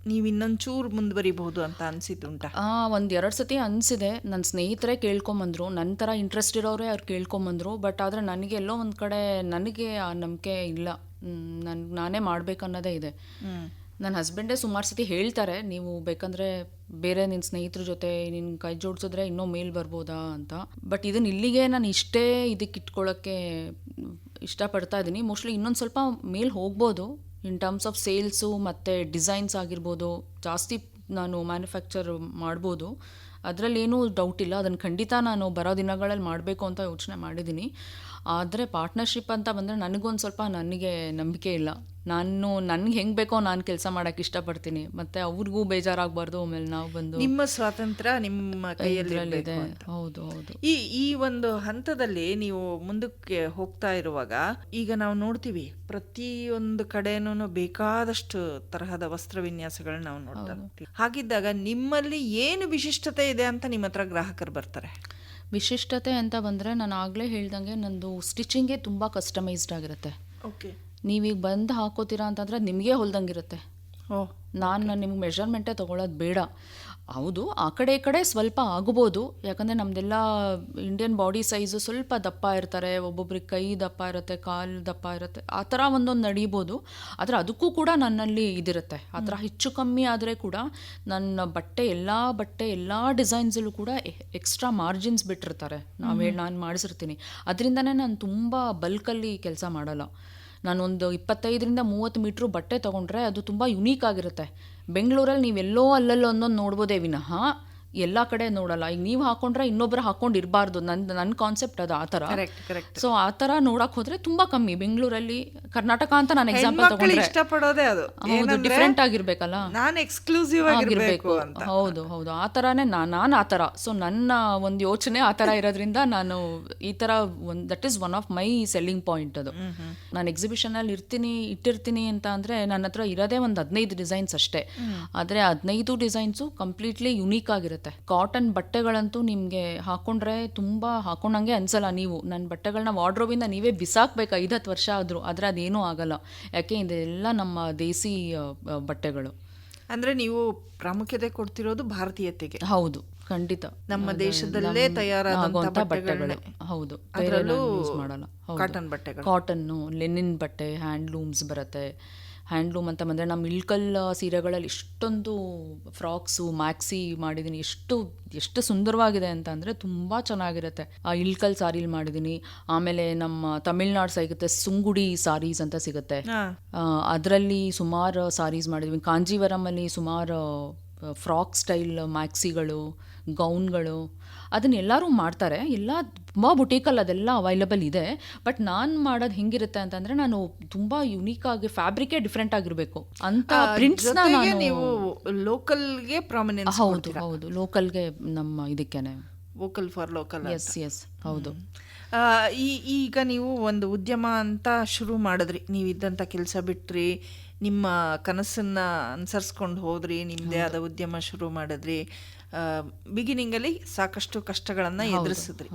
ನೀವು ಇನ್ನೊಂಚೂರು ಮುಂದುವರಿಬಹುದು ಅಂತ ಅನ್ಸಿದ್ದುಂಟಾ ಒಂದು ಎರಡು ಸತಿ ಅನಿಸಿದೆ. ನನ್ನ ಸ್ನೇಹಿತರೇ ಕೇಳ್ಕೊಂಬಂದ್ರು. ನನ್ನ ಥರ ಇಂಟ್ರೆಸ್ಟ್ ಇರೋರೇ ಅವ್ರು ಕೇಳ್ಕೊಂಬಂದ್ರು. ಬಟ್ ಆದರೆ ನನಗೆ ಎಲ್ಲೋ ಒಂದು ಕಡೆ ನನಗೆ ಆ ನಂಬಿಕೆ ಇಲ್ಲ. ನನ್ಗೆ ನಾನೇ ಮಾಡ್ಬೇಕನ್ನೋದೇ ಇದೆ. ನನ್ನ ಹಸ್ಬೆಂಡೇ ಸುಮಾರು ಸತಿ ಹೇಳ್ತಾರೆ, ನೀವು ಬೇಕಂದ್ರೆ ಬೇರೆ ನಿನ್ನ ಸ್ನೇಹಿತರ ಜೊತೆ ನಿನ್ನ ಕೈ ಜೋಡಿಸಿದ್ರೆ ಇನ್ನೂ ಮೇಲ್ ಬರ್ಬೋದಾ? ಅಂತ. ಬಟ್ ಇದನ್ನ ಇಲ್ಲಿಗೆ ನಾನು ಇಷ್ಟೇ ಇದಕ್ಕೆ ಇಟ್ಕೊಳ್ಳೋಕ್ಕೆ ಇಷ್ಟಪಡ್ತಾ ಇದ್ದೀನಿ ಮೋಸ್ಟ್ಲಿ ಇನ್ನೊಂದು ಸ್ವಲ್ಪ ಮೇಲ್ ಹೋಗ್ಬೋದು. ಇನ್ ಟರ್ಮ್ಸ್ ಆಫ್ ಸೇಲ್ಸು ಮತ್ತು ಡಿಸೈನ್ಸ್ ಆಗಿರ್ಬೋದು, ಜಾಸ್ತಿ ನಾನು ಮ್ಯಾನುಫ್ಯಾಕ್ಚರ್ ಮಾಡ್ಬೋದು. ಅದರಲ್ಲೇನೂ ಡೌಟ್ ಇಲ್ಲ. ಅದನ್ನು ಖಂಡಿತ ನಾನು ಬರೋ ದಿನಗಳಲ್ಲಿ ಮಾಡಬೇಕು ಅಂತ ಯೋಚನೆ ಮಾಡಿದ್ದೀನಿ ಆದರೆ ಪಾರ್ಟ್ನರ್ಶಿಪ್ ಅಂತ ಬಂದರೆ ನನಗೊಂದು ಸ್ವಲ್ಪ ನನಗೆ ನಂಬಿಕೆ ಇಲ್ಲ. ನಾನು ನನಗೆ ಹೆಂಗೆ ಬೇಕೋ ನಾನು ಕೆಲಸ ಮಾಡೋಕ್ಕೆ ಇಷ್ಟಪಡ್ತೀನಿ. ಮತ್ತು ಅವ್ರಿಗೂ ಬೇಜಾರಾಗಬಾರ್ದು ಆಮೇಲೆ ನಾವು ಬಂದು ನಿಮ್ಮ ಸ್ವಾತಂತ್ರ್ಯ ನಿಮ್ಮ ಕೈಯಲ್ಲಿ ಇದರಲ್ಲಿದೆ ಅಂತ. ಹೌದು ಹೌದು. ಈ ಈ ಒಂದು ಹಂತದಲ್ಲಿ ನೀವು ಮುಂದಕ್ಕೆ ಹೋಗ್ತಾ ಇರುವಾಗ ಈಗ ನಾವು ನೋಡ್ತೀವಿ ಪ್ರತಿಯೊಂದು ಕಡೆನೂ ಬೇಕಾದಷ್ಟು ತರಹದ ವಸ್ತ್ರ ವಿನ್ಯಾಸಗಳನ್ನ ನಾವು ನೋಡ್ತಾ ಹಾಗಿದ್ದಾಗ ನಿಮ್ಮಲ್ಲಿ ಏನು ವಿಶಿಷ್ಟತೆ ಇದೆ ಅಂತ ನಿಮ್ಮ ಹತ್ರ ಗ್ರಾಹಕರು ಬರ್ತಾರೆ? ವಿಶಿಷ್ಟತೆ ಅಂತ ಬಂದರೆ ನಾನು ಆಗಲೇ ಹೇಳ್ದಂಗೆ ನಂದು ಸ್ಟಿಚಿಂಗೇ ತುಂಬ ಕಸ್ಟಮೈಸ್ಡ್ ಆಗಿರುತ್ತೆ. ಓಕೆ ನೀವೀಗ ಬಂದು ಹಾಕೋತೀರಾ ಅಂತಂದರೆ ನಿಮಗೆ ಹೊಲ್ದಂಗಿರುತ್ತೆ ಓ. ನಾನು ನಿಮ್ಗೆ ಮೆಷರ್ಮೆಂಟೇ ತೊಗೊಳೋದು ಬೇಡ. ಹೌದು ಆ ಕಡೆ ಈ ಕಡೆ ಸ್ವಲ್ಪ ಆಗ್ಬೋದು. ಯಾಕಂದರೆ ನಮ್ಮದೆಲ್ಲ ಇಂಡಿಯನ್ ಬಾಡಿ ಸೈಜು ಸ್ವಲ್ಪ ದಪ್ಪ ಇರ್ತಾರೆ ಒಬ್ಬೊಬ್ರಿಗೆ ಕೈ ದಪ್ಪ ಇರುತ್ತೆ ಕಾಲು ದಪ್ಪ ಇರುತ್ತೆ ಆ ಥರ ಒಂದೊಂದು ನಡೀಬೋದು. ಆದರೆ ಅದಕ್ಕೂ ಕೂಡ ನನ್ನಲ್ಲಿ ಇದಿರುತ್ತೆ. ಆ ಥರ ಹೆಚ್ಚು ಕಮ್ಮಿ ಆದರೆ ಕೂಡ ನನ್ನ ಬಟ್ಟೆ ಎಲ್ಲ ಬಟ್ಟೆ ಎಲ್ಲ ಡಿಸೈನ್ಸಲ್ಲೂ ಕೂಡ ಎಕ್ಸ್ಟ್ರಾ ಮಾರ್ಜಿನ್ಸ್ ಬಿಟ್ಟಿರ್ತಾರೆ. ನಾವು ಹೇಳಿ ನಾನು ಮಾಡಿಸಿರ್ತೀನಿ. ಅದರಿಂದನೇ ನಾನು ತುಂಬ ಬಲ್ಕಲ್ಲಿ ಕೆಲಸ ಮಾಡಲ್ಲ. ನಾನೊಂದು ಇಪ್ಪತ್ತೈದರಿಂದ ಮೂವತ್ತು ಮೀಟ್ರ್ ಬಟ್ಟೆ ತೊಗೊಂಡ್ರೆ ಅದು ತುಂಬ ಯುನೀಕ್ ಆಗಿರುತ್ತೆ. ಬೆಂಗಳೂರಲ್ಲಿ ನೀವೆಲ್ಲೋ ಅಲ್ಲಲ್ಲೋ ಒಂದೊಂದು ನೋಡ್ಬೋದೇ ವಿನಃ ಎಲ್ಲ ಕಡೆ ನೋಡಲ್ಲ. ಈಗ ನೀವು ಹಾಕೊಂಡ್ರೆ ಇನ್ನೊಬ್ರು ಹಾಕೊಂಡು ಇರಬಾರ್ದು ನನ್ನ ನನ್ನ ಕಾನ್ಸೆಪ್ಟ್ ಅದು ಆ ಥರ. ಸೊ ಆ ಥರ ನೋಡಕ್ ಹೋದ್ರೆ ತುಂಬಾ ಕಮ್ಮಿ. ಬೆಂಗಳೂರಲ್ಲಿ ಕರ್ನಾಟಕ ಅಂತ ನಾನು ಎಕ್ಸಾಂಪಲ್ ತಗೊಂಡ್ರೆ. ಇಷ್ಟಪಡೋದೇ ಅದು. ಹೌದು ಡಿಫ್ರೆಂಟ್ ಆಗಿರ್ಬೇಕಲ್ಲ. ನಾನು ಎಕ್ಸ್ಕ್ಲೂಸಿವ್ ಆಗಿರ್ಬೇಕು ಅಂತ. ಹೌದು ಹೌದು. ಆ ಥರನೇ ನಾನು ನಾನು ಆ ಥರ. ಸೊ ನನ್ನ ಒಂದು ಯೋಚನೆ ಆ ಥರ ಇರೋದ್ರಿಂದ ನಾನು ಈ ಥರ ಒಂದು that is one of my selling point ಅದು. ನಾನು ಎಕ್ಸಿಬಿಷನಲ್ಲಿ ಇರ್ತೀನಿ ಇಟ್ಟಿರ್ತೀನಿ ಅಂತ ಅಂದರೆ ನನ್ನ ಹತ್ರ ಇರೋದೇ ಒಂದು ಹದಿನೈದು ಡಿಸೈನ್ಸ್ ಅಷ್ಟೇ. ಆದರೆ ಹದಿನೈದು ಡಿಸೈನ್ಸು ಕಂಪ್ಲೀಟ್ಲಿ ಯುನೀಕ್ ಆಗಿರುತ್ತೆ. ಕಾಟನ್ ಬಟ್ಟೆಗಳಂತೂ ನಿಮಗೆ ಹಾಕೊಂಡ್ರೆ ತುಂಬ ಹಾಕೊಂಡಂಗೆ ಅನ್ಸಲ್ಲ ನೀವು. ನನ್ನ ಬಟ್ಟೆಗಳನ್ನ ವಾರ್ಡ್ರೋಬಿಂದ ನೀವೇ ಬಿಸಾಕ್ಬೇಕು ಐದು ಹತ್ತು ವರ್ಷ ಆದರೂ. ಆದರೆ ಅದೇನೂ ಆಗಲ್ಲ. ಯಾಕೆ? ಇದೆಲ್ಲ ನಮ್ಮ ದೇಸಿ ಬಟ್ಟೆಗಳು. ಅಂದ್ರೆ ನೀವು ಪ್ರಾಮುಖ್ಯತೆ ಕೊಡ್ತಿರೋದು ಭಾರತೀಯತೆಗೆ. ಹೌದು. ಖಂಡಿತ. ನಮ್ಮ ದೇಶದಲ್ಲೇ ತಯಾರಾಗುವಂತಹ ಬಟ್ಟೆಗಳು. ಹೌದು. ಅದ್ರಲ್ಲೂ ಮಾಡಲ್ಲ. ಕಾಟನ್ ಬಟ್ಟೆಗಳು. ಕಾಟನ್ ಲೆನಿನ್ ಬಟ್ಟೆ ಹ್ಯಾಂಡ್ಲೂಮ್ಸ್ ಬರುತ್ತೆ. ಹ್ಯಾಂಡ್ಲೂಮ್ ಅಂತ ಬಂದರೆ ನಮ್ಮ ಇಳ್ಕಲ್ ಸೀರೆಗಳಲ್ಲಿ ಎಷ್ಟೊಂದು ಫ್ರಾಕ್ಸು ಮ್ಯಾಕ್ಸಿ ಮಾಡಿದ್ದೀನಿ ಎಷ್ಟು ಎಷ್ಟು ಸುಂದರವಾಗಿದೆ ಅಂತ ಅಂದರೆ ತುಂಬ ಚೆನ್ನಾಗಿರುತ್ತೆ. ಆ ಇಳ್ಕಲ್ ಸಾರಿಲಿ ಮಾಡಿದ್ದೀನಿ ಆಮೇಲೆ ನಮ್ಮ ತಮಿಳ್ನಾಡು ಸಿಗುತ್ತೆ ಸುಂಗುಡಿ ಸಾರೀಸ್ ಅಂತ ಸಿಗುತ್ತೆ. ಅದರಲ್ಲಿ ಸುಮಾರು ಸಾರೀಸ್ ಮಾಡಿದ್ವಿ ಕಾಂಜೀವರಮಲ್ಲಿ ಸುಮಾರು ಫ್ರಾಕ್ ಸ್ಟೈಲ್ ಮ್ಯಾಕ್ಸಿಗಳು ಗೌನ್ಗಳು ಅದನ್ನೆಲ್ಲರೂ ಮಾಡ್ತಾರೆ. ಎಲ್ಲ ತುಂಬ ಬುಟೀಕಲ್ಲಿ ಅದೆಲ್ಲ ಅವೈಲಬಲ್ ಇದೆ. ಬಟ್ ನಾನು ಮಾಡೋದು ಹೆಂಗಿರುತ್ತೆ ಅಂತಂದರೆ ನಾನು ತುಂಬ ಯುನೀಕ್ ಆಗಿ ಫ್ಯಾಬ್ರಿಕೇ ಡಿಫ್ರೆಂಟ್ ಆಗಿರಬೇಕು. ಅಂತ ಪ್ರಿಂಟ್ಸ್ನ ನೀವು ಲೋಕಲ್ಗೆ ಪ್ರಾಮಿನೆನ್ಸ್ ಹೌದು ಹೌದು. ಲೋಕಲ್ಗೆ ನಮ್ಮ ಇದಕ್ಕೇನೆ. Vocal for local yes yes ಹೌದು. ಈ ಈಗ ನೀವು ಒಂದು ಉದ್ಯಮ ಅಂತ ಶುರು ಮಾಡಿದ್ರಿ. ನೀವು ಇದ್ದಂಥ ಕೆಲಸ ಬಿಟ್ರಿ. ನಿಮ್ಮ ಕನಸನ್ನ ಅನುಸರಿಸ್ಕೊಂಡು ಹೋದ್ರಿ. ನಿಮ್ಮದೇ ಆದ ಉದ್ಯಮ ಶುರು ಮಾಡಿದ್ರಿ. ಬಿಗಿನಿಂಗಲ್ಲಿ ಸಾಕಷ್ಟು ಕಷ್ಟಗಳನ್ನು ಎದುರಿಸಿದ್ರಿ.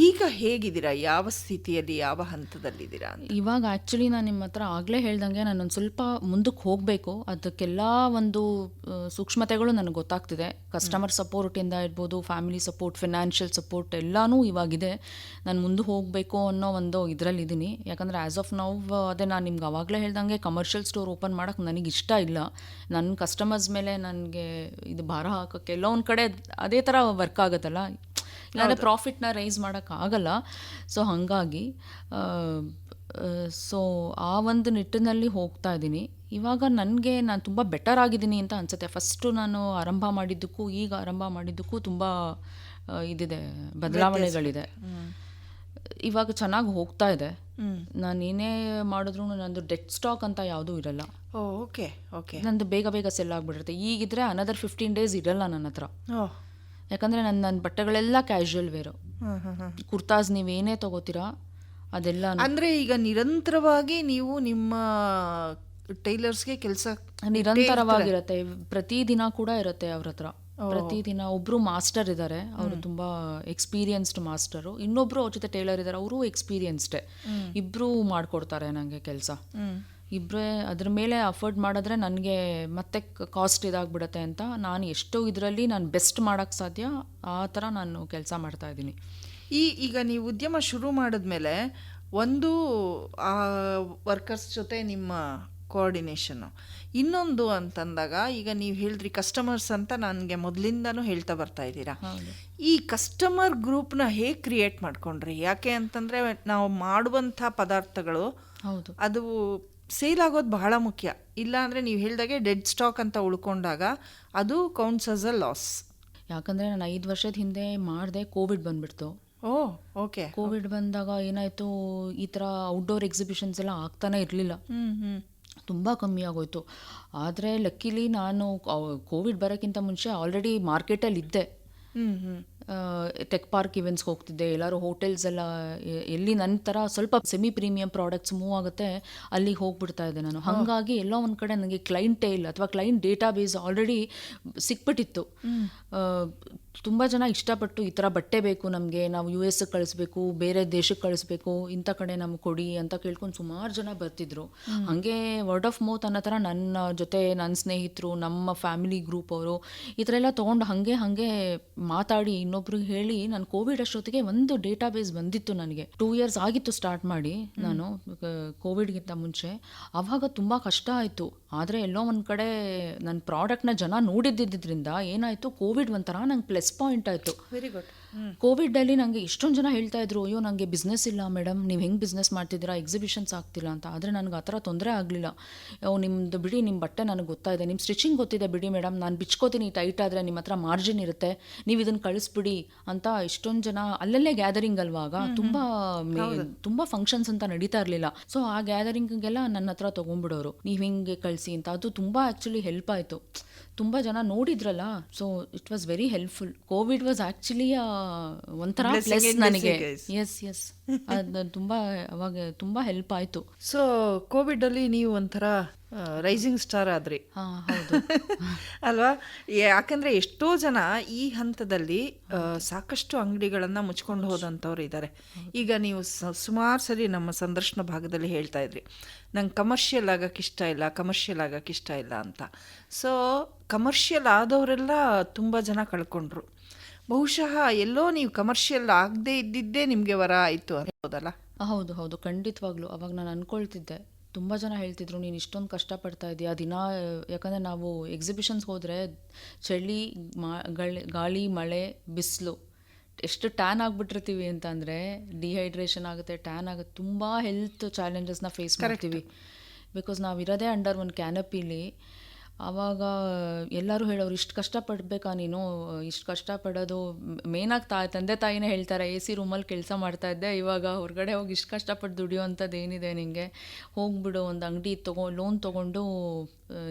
ಈಗ ಹೇಗಿದ್ದೀರಾ? ಯಾವ ಸ್ಥಿತಿಯಲ್ಲಿ ಯಾವ ಹಂತದಲ್ಲಿದ್ದೀರಾ ಇವಾಗ ಆ್ಯಕ್ಚುಲಿ ನಾನು ನಿಮ್ಮ ಹತ್ರ ಆಗಲೇ ಹೇಳ್ದಂಗೆ ನಾನೊಂದು ಸ್ವಲ್ಪ ಮುಂದಕ್ಕೆ ಹೋಗಬೇಕು. ಅದಕ್ಕೆಲ್ಲ ಒಂದು ಸೂಕ್ಷ್ಮತೆಗಳು ನನಗೆ ಗೊತ್ತಾಗ್ತಿದೆ. ಕಸ್ಟಮರ್ ಸಪೋರ್ಟಿಂದ ಇರ್ಬೋದು ಫ್ಯಾಮಿಲಿ ಸಪೋರ್ಟ್ ಫಿನಾನ್ಷಿಯಲ್ ಸಪೋರ್ಟ್ ಎಲ್ಲನೂ ಇವಾಗಿದೆ. ನಾನು ಮುಂದೆ ಹೋಗಬೇಕು ಅನ್ನೋ ಒಂದು ಇದರಲ್ಲಿದ್ದೀನಿ. ಯಾಕಂದರೆ ಆ್ಯಸ್ ಆಫ್ ನೌ ಅದೇ ನಾನು ನಿಮ್ಗೆ ಅವಾಗಲೇ ಹೇಳ್ದಂಗೆ ಕಮರ್ಷಿಯಲ್ ಸ್ಟೋರ್ ಓಪನ್ ಮಾಡೋಕ್ಕೆ ನನಗೆ ಇಷ್ಟ ಇಲ್ಲ. ನನ್ನ ಕಸ್ಟಮರ್ಸ್ ಮೇಲೆ ನನಗೆ ಇದು ಭಾರ ಹಾಕೋಕ್ಕೆ ಎಲ್ಲ ಒಂದು ಕಡೆ ಅದೇ ಥರ ವರ್ಕ್ ಆಗುತ್ತಲ್ಲ. ಇಲ್ಲಾಂದರೆ ಪ್ರಾಫಿಟ್ನ ರೈಸ್ ಮಾಡೋಕ್ಕಾಗಲ್ಲ ಸೊ ಹಾಗಾಗಿ ಸೊ ಆ ಒಂದು ನಿಟ್ಟಿನಲ್ಲಿ ಹೋಗ್ತಾ ಇದ್ದೀನಿ. ಇವಾಗ ನನಗೆ ನಾನು ತುಂಬ ಬೆಟರ್ ಆಗಿದ್ದೀನಿ ಅಂತ ಅನಿಸುತ್ತೆ. ಫಸ್ಟು ನಾನು ಆರಂಭ ಮಾಡಿದ್ದಕ್ಕೂ ಈಗ ಆರಂಭ ಮಾಡಿದ್ದಕ್ಕೂ ತುಂಬ ಇದಿದೆ ಬದಲಾವಣೆಗಳಿದೆ. ಇವಾಗ ಚೆನ್ನಾಗಿ ಹೋಗ್ತಾ ಇದೆ. ನಾನು ಏನೇ ಮಾಡಿದ್ರು ನಂದು ಡೆಟ್ ಸ್ಟಾಕ್ ಅಂತ ಯಾವುದೂ ಇರಲ್ಲ. Okay okay. ನಂದು ಬೇಗ ಬೇಗ ಸೆಲ್ ಆಗಿಬಿಡುತ್ತೆ ಈಗಿದ್ರೆ ಅನದರ್ ಫಿಫ್ಟೀನ್ ಡೇಸ್ ಇರಲ್ಲ ನನ್ನ ಹತ್ರ. ಯಾಕಂದರೆ ನನ್ನ ನನ್ನ ಬಟ್ಟೆಗಳೆಲ್ಲ ಕ್ಯಾಶುವಲ್ ವೇರು ಕುರ್ತಾಸ್ ನೀವೇನೇ ತಗೋತೀರಾ ಅದೆಲ್ಲ ಅಂದ್ರೆ ಈಗ ನಿರಂತರವಾಗಿ ನೀವು ನಿಮ್ಮ ಟೈಲರ್ಸ್ಗೆ ಕೆಲಸ ನಿರಂತರವಾಗಿರುತ್ತೆ. ಪ್ರತಿದಿನ ಕೂಡ ಇರುತ್ತೆ ಅವ್ರ ಹತ್ರ. ಪ್ರತಿದಿನ ಒಬ್ರು ಮಾಸ್ಟರ್ ಇದ್ದಾರೆ ಅವರು ತುಂಬಾ ಎಕ್ಸ್ಪೀರಿಯನ್ಸ್ಡ್ ಮಾಸ್ಟರು. ಇನ್ನೊಬ್ರು ಅವ್ರ ಜೊತೆ ಟೈಲರ್ ಇದ್ದಾರೆ ಅವರು ಎಕ್ಸ್ಪೀರಿಯನ್ಸ್ಡೇ ಇಬ್ರು ಮಾಡ್ಕೊಡ್ತಾರೆ ನನಗೆ ಕೆಲಸ. ಇಬ್ಬರೇ ಅದ್ರ ಮೇಲೆ ಅಫೋರ್ಡ್ ಮಾಡಿದ್ರೆ ನನಗೆ ಮತ್ತೆ ಕಾಸ್ಟ್ ಇದಾಗ್ಬಿಡತ್ತೆ ಅಂತ ನಾನು ಎಷ್ಟೋ ಇದರಲ್ಲಿ ನಾನು ಬೆಸ್ಟ್ ಮಾಡೋಕ್ಕೆ ಸಾಧ್ಯ ಆ ಥರ ನಾನು ಕೆಲಸ ಮಾಡ್ತಾ ಇದ್ದೀನಿ. ಈ ಈಗ ನೀವು ಉದ್ಯಮ ಶುರು ಮಾಡಿದ್ಮೇಲೆ ಒಂದು ಆ ವರ್ಕರ್ಸ್ ಜೊತೆ ನಿಮ್ಮ ಕೋಆರ್ಡಿನೇಷನ್ನು ಇನ್ನೊಂದು ಅಂತಂದಾಗ ಈಗ ನೀವು ಹೇಳಿದ್ರಿ ಕಸ್ಟಮರ್ಸ್ ಅಂತ ನನಗೆ ಮೊದಲಿಂದನೂ ಹೇಳ್ತಾ ಬರ್ತಾ ಇದ್ದೀರಾ. ಈ ಕಸ್ಟಮರ್ ಗ್ರೂಪ್ನ ಹೇಗೆ ಕ್ರಿಯೇಟ್ ಮಾಡ್ಕೊಂಡ್ರಿ? ಯಾಕೆ ಅಂತಂದರೆ ನಾವು ಮಾಡುವಂಥ ಪದಾರ್ಥಗಳು ಹೌದು. ಅದು ಸೇಲ್ ಆಗೋದು ಬಹಳ ಮುಖ್ಯ. ಇಲ್ಲ ಅಂದರೆ ನೀವು ಹೇಳಿದಾಗೆ ಡೆಡ್ ಸ್ಟಾಕ್ ಅಂತ ಉಳ್ಕೊಂಡಾಗ ಅದು ಕೌಂಟ್ಸ್ ಆಸ್ ಅ ಲಾಸ್ ಯಾಕಂದರೆ ನಾನು ಐದು ವರ್ಷದ ಹಿಂದೆ ಮಾಡಿದೆ ಕೋವಿಡ್ ಬಂದ್ಬಿಡ್ತು. ಓ ಓಕೆ ಕೋವಿಡ್ ಬಂದಾಗ ಏನಾಯಿತು ಈ ಥರ ಔಟ್ಡೋರ್ ಎಕ್ಸಿಬಿಷನ್ಸ್ ಎಲ್ಲ ಆಗ್ತಾನೆ ಇರಲಿಲ್ಲ. ಹ್ಞೂ ಹ್ಞೂ ತುಂಬ ಕಮ್ಮಿ ಆಗೋಯ್ತು. ಆದರೆ ಲಕ್ಕಿಲಿ ನಾನು ಕೋವಿಡ್ ಬರೋಕ್ಕಿಂತ ಮುಂಚೆ ಆಲ್ರೆಡಿ ಮಾರ್ಕೆಟಲ್ಲಿ ಇದ್ದೆ ಹ್ಞೂ ಹ್ಞೂ ಟೆಕ್ ಪಾರ್ಕ್ ಇವೆಂಟ್ಸ್ಗೆ ಹೋಗ್ತಿದ್ದೆ. ಎಲ್ಲರೂ ಹೋಟೆಲ್ಸ್ ಎಲ್ಲ ಎಲ್ಲಿ ನನ್ನ ಥರ ಸ್ವಲ್ಪ ಸೆಮಿ ಪ್ರೀಮಿಯಂ ಪ್ರಾಡಕ್ಟ್ಸ್ ಮೂವ್ ಆಗುತ್ತೆ ಅಲ್ಲಿಗೆ ಹೋಗ್ಬಿಡ್ತಾ ಇದ್ದೆ ನಾನು. ಹಾಗಾಗಿ ಎಲ್ಲೋ ಒಂದು ಕಡೆ ನನಗೆ ಕ್ಲೈಂಟ್ ಟೈಲ್ ಅಥವಾ ಕ್ಲೈಂಟ್ ಡೇಟಾ ಬೇಸ್ ಆಲ್ರೆಡಿ ಸಿಕ್ಬಿಟ್ಟಿತ್ತು ತುಂಬ ಜನ ಇಷ್ಟಪಟ್ಟು ಈ ಥರ ಬಟ್ಟೆ ಬೇಕು ನಮಗೆ ನಾವು ಯು ಎಸ್ಗೆ ಕಳಿಸ್ಬೇಕು ಬೇರೆ ದೇಶಕ್ಕೆ ಕಳಿಸ್ಬೇಕು ಇಂಥ ಕಡೆ ನಮ್ಗೆ ಕೊಡಿ ಅಂತ ಕೇಳ್ಕೊಂಡು ಸುಮಾರು ಜನ ಬರ್ತಿದ್ರು. ಹಾಗೆ ವರ್ಡ್ ಆಫ್ ಮೌತ್ ಅನ್ನೋ ಥರ ನನ್ನ ಜೊತೆ ನನ್ನ ಸ್ನೇಹಿತರು ನಮ್ಮ ಫ್ಯಾಮಿಲಿ ಗ್ರೂಪ್ ಅವರು ಈ ಥರ ಎಲ್ಲ ತೊಗೊಂಡು ಹಾಗೆ ಹಾಗೆ ಮಾತಾಡಿ ಇನ್ನೊಬ್ರಿಗೆ ಹೇಳಿ, ನಾನು ಕೋವಿಡ್ ಅಷ್ಟೊತ್ತಿಗೆ ಒಂದು ಡೇಟಾ ಬೇಸ್ ಬಂದಿತ್ತು ನನಗೆ. ಟೂ ಇಯರ್ಸ್ ಆಗಿತ್ತು ಸ್ಟಾರ್ಟ್ ಮಾಡಿ ನಾನು ಕೋವಿಡ್ಗಿಂತ ಮುಂಚೆ. ಆವಾಗ ತುಂಬ ಕಷ್ಟ ಆಯಿತು. ಆದರೆ ಎಲ್ಲೋ ಒಂದು ಕಡೆ ನನ್ನ ಪ್ರಾಡಕ್ಟ್ನ ಜನ ನೋಡಿದ್ದಿದ್ದರಿಂದ ಏನಾಯಿತು ಕೋವಿಡ್ ಒಂಥರ ನಂಗೆ ಪ್ಲಸ್ ಪಾಯಿಂಟ್ ಆಯಿತು. ವೆರಿ ಗುಡ್ ಕೋವಿಡಲ್ಲಿ ನನಗೆ ಎಷ್ಟೊಂದು ಜನ ಹೇಳ್ತಾ ಇದ್ರು ಅಯ್ಯೋ ನನಗೆ ಬಿಸ್ನೆಸ್ ಇಲ್ಲ ಮೇಡಮ್ ನೀವು ಹೆಂಗೆ ಬಿಸ್ನೆಸ್ ಮಾಡ್ತಿದ್ದೀರಾ? ಎಕ್ಸಿಬಿಷನ್ಸ್ ಆಗ್ತಿಲ್ಲ ಅಂತ. ಆದರೆ ನನಗೆ ಆ ಥರ ತೊಂದರೆ ಆಗಲಿಲ್ಲ. ಓ ನಿಮ್ಮದು ಬಿಡಿ ನಿಮ್ಮ ಬಟ್ಟೆ ನನಗೆ ಗೊತ್ತಾಯಿದೆ. ನಿಮ್ಮ ಸ್ಟಿಚಿಂಗ್ ಗೊತ್ತಿದೆ ಬಿಡಿ ಮೇಡಮ್ ನಾನು ಬಿಚ್ಕೋತೀನಿ ಟೈಟ್ ಆದರೆ ನಿಮ್ಮ ಹತ್ರ ಮಾರ್ಜಿನ್ ಇರುತ್ತೆ. ನೀವು ಇದನ್ನು ಕಳಿಸ್ಬಿಡಿ ಅಂತ ಎಷ್ಟೊಂದು ಜನ ಅಲ್ಲಲ್ಲೇ ಗ್ಯಾದರಿಂಗ್ ಅಲ್ವಾ ಆಗ ತುಂಬ ತುಂಬ ಫಂಕ್ಷನ್ಸ್ ಅಂತ ನಡೀತಾ ಇರಲಿಲ್ಲ. ಸೊ ಆ ಗ್ಯಾದರಿಂಗ್ಗೆಲ್ಲ ನನ್ನ ಹತ್ರ ತೊಗೊಂಡ್ಬಿಡೋರು. ನೀವು ಹಿಂಗೆ ಕಳಿಸಿ ಅಂತ. ಅದು ತುಂಬ ಆ್ಯಕ್ಚುಲಿ ಹೆಲ್ಪ್ ಆಯಿತು. ತುಂಬ ಜನ ನೋಡಿದ್ರಲ್ಲ so it was very helpful Covid was actually ಒಂಥರ ಪ್ಲಸ್ ನನಗೆ. ಎಸ್ ಎಸ್ ಅದು ತುಂಬ ಅವಾಗ ತುಂಬ ಹೆಲ್ಪ್ ಆಯಿತು. ಸೊ ಕೋವಿಡಲ್ಲಿ ನೀವು ಒಂಥರ ರೈಸಿಂಗ್ ಸ್ಟಾರ್ ಆದ್ರಿ. ಅಲ್ವಾ? ಯಾಕಂದ್ರೆ ಎಷ್ಟೋ ಜನ ಈ ಹಂತದಲ್ಲಿ ಸಾಕಷ್ಟು ಅಂಗಡಿಗಳನ್ನ ಮುಚ್ಕೊಂಡು ಹೋದಂಥವ್ರು ಇದ್ದಾರೆ ಈಗ ನೀವು ಸುಮಾರು ಸರಿ ನಮ್ಮ ಸಂದರ್ಶನ ಭಾಗದಲ್ಲಿ ಹೇಳ್ತಾ ಇದ್ರಿ. ನಂಗೆ ಕಮರ್ಷಿಯಲ್ ಆಗಕ್ಕೆ ಇಷ್ಟ ಇಲ್ಲ ಕಮರ್ಷಿಯಲ್ ಆಗಕ್ಕೆ ಇಷ್ಟ ಇಲ್ಲ ಅಂತ. ಸೊ ಕಮರ್ಷಿಯಲ್ ಆದವರೆಲ್ಲ ತುಂಬ ಜನ ಕಳ್ಕೊಂಡ್ರು. ಬಹುಶಃ ಎಲ್ಲೋ ನೀವು ಕಮರ್ಷಿಯಲ್ ಆಗದೆ ಇದ್ದಿದ್ದೇ ನಿಮಗೆ ವರ ಆಯಿತು ಅನ್ಬೋದಲ್ಲ? ಹೌದು ಹೌದು. ಖಂಡಿತವಾಗ್ಲೂ. ಅವಾಗ ನಾನು ಅನ್ಕೊಳ್ತಿದ್ದೆ. ತುಂಬ ಜನ ಹೇಳ್ತಿದ್ರು ನೀನು ಇಷ್ಟೊಂದು ಕಷ್ಟಪಡ್ತಾ ಇದೆಯಾ? ದಿನ ಯಾಕಂದರೆ ನಾವು ಎಕ್ಸಿಬಿಷನ್ಸ್ ಹೋದರೆ ಚಳಿ ಮಾ ಗಾಳಿ ಗಾಳಿ ಮಳೆ ಬಿಸಿಲು ಎಷ್ಟು ಟ್ಯಾನ್ ಆಗಿಬಿಟ್ಟಿರ್ತೀವಿ ಅಂತಂದರೆ ಡಿಹೈಡ್ರೇಷನ್ ಆಗುತ್ತೆ ಟ್ಯಾನ್ ಆಗುತ್ತೆ ತುಂಬ ಹೆಲ್ತ್ ಚಾಲೆಂಜಸ್ನ ಫೇಸ್ ಮಾಡ್ತೀವಿ. ಬಿಕಾಸ್ ನಾವು ಇರೋದೇ ಅಂಡರ್ ಒನ್ ಕ್ಯಾನಪಿಲಿ ಆವಾಗ ಎಲ್ಲರೂ ಹೇಳೋರು, ಇಷ್ಟು ಕಷ್ಟಪಡ್ಬೇಕಾ ನೀನು? ಇಷ್ಟು ಕಷ್ಟಪಡೋದು ಮೇನಾಗಿ ತಾ ತಂದೆ ತಾಯಿನೇ ಹೇಳ್ತಾರೆ ಎ ಸಿ ರೂಮಲ್ಲಿ ಕೆಲಸ ಮಾಡ್ತಾ ಇದ್ದೆ, ಇವಾಗ ಹೊರಗಡೆ ಹೋಗಿ ಇಷ್ಟು ಕಷ್ಟಪಟ್ಟು ದುಡಿಯೋ ಅಂಥದ್ದು ಏನಿದೆ ನಿನಗೆ ಹೋಗ್ಬಿಡು, ಒಂದು ಅಂಗಡಿ ತೊಗೊ ಲೋನ್ ತೊಗೊಂಡು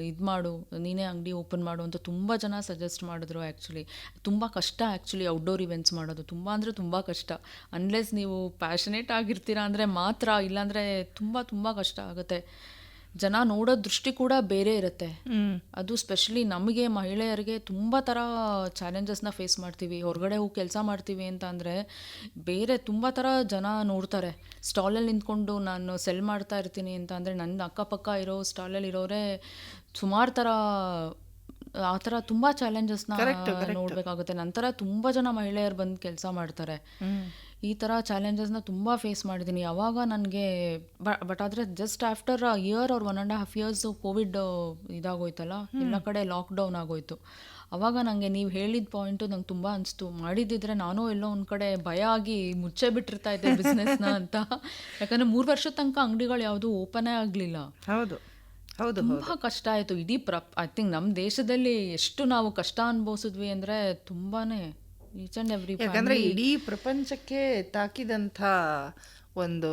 ಇದು ಮಾಡು, ನೀನೇ ಅಂಗಡಿ ಓಪನ್ ಮಾಡು ಅಂತ ತುಂಬ ಜನ ಸಜೆಸ್ಟ್ ಮಾಡಿದ್ರು ಆ್ಯಕ್ಚುಲಿ ತುಂಬ ಕಷ್ಟ ಆ್ಯಕ್ಚುಲಿ ಔಟ್ಡೋರ್ ಇವೆಂಟ್ಸ್ ಮಾಡೋದು. ತುಂಬ ಅಂದರೆ ತುಂಬ ಕಷ್ಟ. ಅನ್ಲೆಸ್ ನೀವು ಪ್ಯಾಷನೇಟ್ ಆಗಿರ್ತೀರಾ ಅಂದರೆ ಮಾತ್ರ, ಇಲ್ಲಾಂದರೆ ತುಂಬ ತುಂಬ ಕಷ್ಟ ಆಗುತ್ತೆ. ಜನ ನೋಡೋ ದೃಷ್ಟಿ ಕೂಡ ಬೇರೆ ಇರುತ್ತೆ. ಅದು ಸ್ಪೆಷಲಿ ನಮಗೆ ಮಹಿಳೆಯರಿಗೆ ತುಂಬ ಥರ ಚಾಲೆಂಜಸ್ನ ಫೇಸ್ ಮಾಡ್ತೀವಿ. ಹೊರಗಡೆ ಹೋಗಿ ಕೆಲಸ ಮಾಡ್ತೀವಿ ಅಂತ ಅಂದರೆ ಬೇರೆ ತುಂಬ ಥರ ಜನ ನೋಡ್ತಾರೆ. ಸ್ಟಾಲಲ್ಲಿ ನಿಂತ್ಕೊಂಡು ನಾನು ಸೆಲ್ ಮಾಡ್ತಾ ಇರ್ತೀನಿ ಅಂತ ಅಂದರೆ ನನ್ನ ಅಕ್ಕಪಕ್ಕ ಇರೋ ಸ್ಟಾಲಲ್ಲಿ ಇರೋರೇ ಸುಮಾರು ಥರ ಆ ಥರ ತುಂಬ ಚಾಲೆಂಜಸ್ನ ನೋಡಬೇಕಾಗುತ್ತೆ. ನಂತರ ತುಂಬ ಜನ ಮಹಿಳೆಯರು ಬಂದು ಕೆಲಸ ಮಾಡ್ತಾರೆ. ಈ ಥರ ಚಾಲೆಂಜಸ್ನ ತುಂಬ ಫೇಸ್ ಮಾಡಿದ್ದೀನಿ ಯಾವಾಗ ನನಗೆ ಬಟ್ ಆದರೆ ಜಸ್ಟ್ ಆಫ್ಟರ್ ಇಯರ್ ಅವ್ರ one and half years Covid ಇದಾಗೋಯ್ತಲ್ಲ ಎಲ್ಲ ಕಡೆ ಲಾಕ್ಡೌನ್ ಆಗೋಯ್ತು. ಅವಾಗ ನನಗೆ ನೀವು ಹೇಳಿದ ಪಾಯಿಂಟು ನಂಗೆ ತುಂಬ ಅನಿಸ್ತು. ಮಾಡಿದ್ದಿದ್ರೆ ನಾನು ಎಲ್ಲೋ ಒಂದು ಕಡೆ ಭಯ ಆಗಿ ಮುಚ್ಚೆ ಬಿಟ್ಟಿರ್ತಾ ಇದ್ದೆ ಬಿಸ್ನೆಸ್ನ ಅಂತ. ಯಾಕಂದರೆ ಮೂರು ವರ್ಷದ ತನಕ ಅಂಗಡಿಗಳು ಯಾವುದೂ ಓಪನೇ ಆಗಲಿಲ್ಲ. ಹೌದು. ಹೌದು ತುಂಬ ಕಷ್ಟ ಆಯಿತು. ಇಡೀ ಪ್ರ ಐ ಥಿಂಕ್ ನಮ್ಮ ದೇಶದಲ್ಲಿ ಎಷ್ಟು ನಾವು ಕಷ್ಟ ಅನುಭವಿಸಿದ್ವಿ ಅಂದರೆ ತುಂಬಾ ಈಚ್ ಅಂಡ್ ಎವ್ರಿ ಯಾಕಂದ್ರೆ ಇಡೀ ಪ್ರಪಂಚಕ್ಕೆ ತಾಕಿದಂಥ ಒಂದು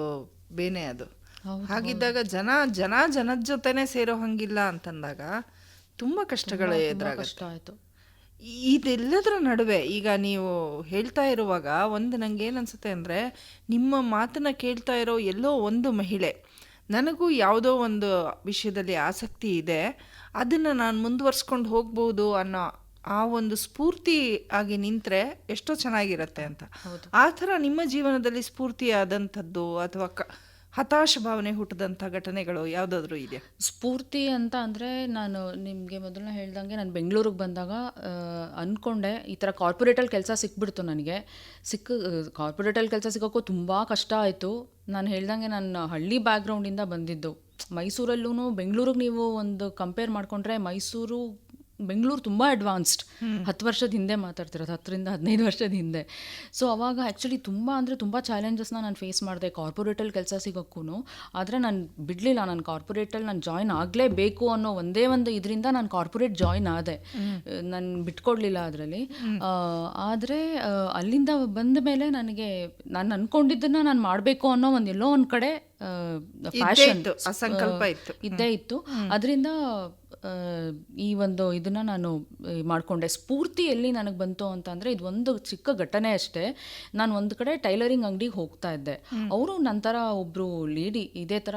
ಬೇನೆ ಅದು. ಹಾಗಿದ್ದಾಗ ಜನ ಜನ ಜನದ ಜೊತೆನೆ ಸೇರೋ ಹಂಗಿಲ್ಲ ಅಂತಂದಾಗ ತುಂಬಾ ಕಷ್ಟಗಳು ಕಷ್ಟ ಆಯಿತು. ಇದೆಲ್ಲದರ ನಡುವೆ ಈಗ ನೀವು ಹೇಳ್ತಾ ಇರುವಾಗ ಒಂದು ನಂಗೆ ಏನು ಅನ್ಸುತ್ತೆ ಅಂದರೆ ನಿಮ್ಮ ಮಾತನ್ನ ಕೇಳ್ತಾ ಇರೋ ಎಲ್ಲೋ ಒಂದು ಮಹಿಳೆ ನನಗೂ ಯಾವುದೋ ಒಂದು ವಿಷಯದಲ್ಲಿ ಆಸಕ್ತಿ ಇದೆ ಅದನ್ನು ನಾನು ಮುಂದುವರ್ಸ್ಕೊಂಡು ಹೋಗ್ಬೋದು ಅನ್ನೋ ಆ ಒಂದು ಸ್ಫೂರ್ತಿ ಆಗಿ ನಿಂತರೆ ಎಷ್ಟೋ ಚೆನ್ನಾಗಿರತ್ತೆ ಅಂತ. ಆ ಥರ ನಿಮ್ಮ ಜೀವನದಲ್ಲಿ ಸ್ಫೂರ್ತಿ ಆದಂಥದ್ದು ಅಥವಾ ಕ ಹತಾಶ ಭಾವನೆ ಹುಟ್ಟದಂಥ ಘಟನೆಗಳು ಯಾವುದಾದ್ರೂ ಇದೆ ಸ್ಫೂರ್ತಿ ಅಂತ ಅಂದರೆ ನಾನು ನಿಮಗೆ ಮೊದಲನೇ ಹೇಳ್ದಂಗೆ ನಾನು ಬೆಂಗಳೂರಿಗೆ ಬಂದಾಗ ಅಂದ್ಕೊಂಡೆ ಈ ಥರ ಕಾರ್ಪೊರೇಟಲ್ಲಿ ಕೆಲಸ ಸಿಕ್ಬಿಡ್ತು ನನಗೆ. ಸಿಕ್ಕ ಕಾರ್ಪೊರೇಟಲ್ಲಿ ಕೆಲಸ ಸಿಗೋಕ್ಕೂ ತುಂಬ ಕಷ್ಟ ಆಯಿತು. ನಾನು ಹೇಳ್ದಂಗೆ ನಾನು ಹಳ್ಳಿ ಬ್ಯಾಕ್ಗ್ರೌಂಡಿಂದ ಬಂದಿದ್ದು. ಮೈಸೂರಲ್ಲೂ ಬೆಂಗಳೂರಿಗೆ ನೀವು ಒಂದು ಕಂಪೇರ್ ಮಾಡಿಕೊಂಡ್ರೆ ಮೈಸೂರು ಬೆಂಗಳೂರು ತುಂಬ ಅಡ್ವಾನ್ಸ್ಡ್ ಹತ್ತು ವರ್ಷದ ಹಿಂದೆ ಮಾತಾಡ್ತಿರೋದು ಹತ್ತರಿಂದ ಹದಿನೈದು ವರ್ಷದ ಹಿಂದೆ. ಸೊ ಅವಾಗ ಆ್ಯಕ್ಚುಲಿ ತುಂಬ ಅಂದರೆ ತುಂಬ ಚಾಲೆಂಜಸ್ನ ನಾನು ಫೇಸ್ ಮಾಡಿದೆ. ಕಾರ್ಪೊರೇಟಲ್ಲಿ ಕೆಲಸ ಸಿಗೋಕ್ಕೂ ಆದರೆ ನಾನು ಬಿಡಲಿಲ್ಲ. ನಾನು ಕಾರ್ಪೊರೇಟಲ್ಲಿ ನಾನು ಜಾಯ್ನ್ ಆಗಲೇಬೇಕು ಅನ್ನೋ ಒಂದೇ ಒಂದು ಇದರಿಂದ ನಾನು ಕಾರ್ಪೊರೇಟ್ ಜಾಯ್ನ್ ಆದೆ. ನಾನು ಬಿಟ್ಕೊಡ್ಲಿಲ್ಲ ಅದರಲ್ಲಿ. ಆದರೆ ಅಲ್ಲಿಂದ ಬಂದ ಮೇಲೆ ನನಗೆ ನಾನು ಅಂದ್ಕೊಂಡಿದ್ದನ್ನು ನಾನು ಮಾಡಬೇಕು ಅನ್ನೋ ಒಂದು ಎಲ್ಲೋ ಒಂದು ಕಡೆ ಫ್ಯಾಷನ್. ಇದ್ದೇ ಇತ್ತು. ಅದರಿಂದ ಈ ಒಂದು ಇದನ್ನ ನಾನು ಮಾಡಿಕೊಂಡೆ. ಸ್ಫೂರ್ತಿ ಎಲ್ಲಿ ನನಗೆ ಬಂತು ಅಂತಂದರೆ ಇದು ಒಂದು ಚಿಕ್ಕ ಘಟನೆ ಅಷ್ಟೇ. ನಾನು ಒಂದು ಕಡೆ ಟೈಲರಿಂಗ್ ಅಂಗಡಿಗೆ ಹೋಗ್ತಾ ಇದ್ದೆ. ಅವರು ನಂತರ ಒಬ್ಬರು ಲೇಡಿ ಇದೇ ಥರ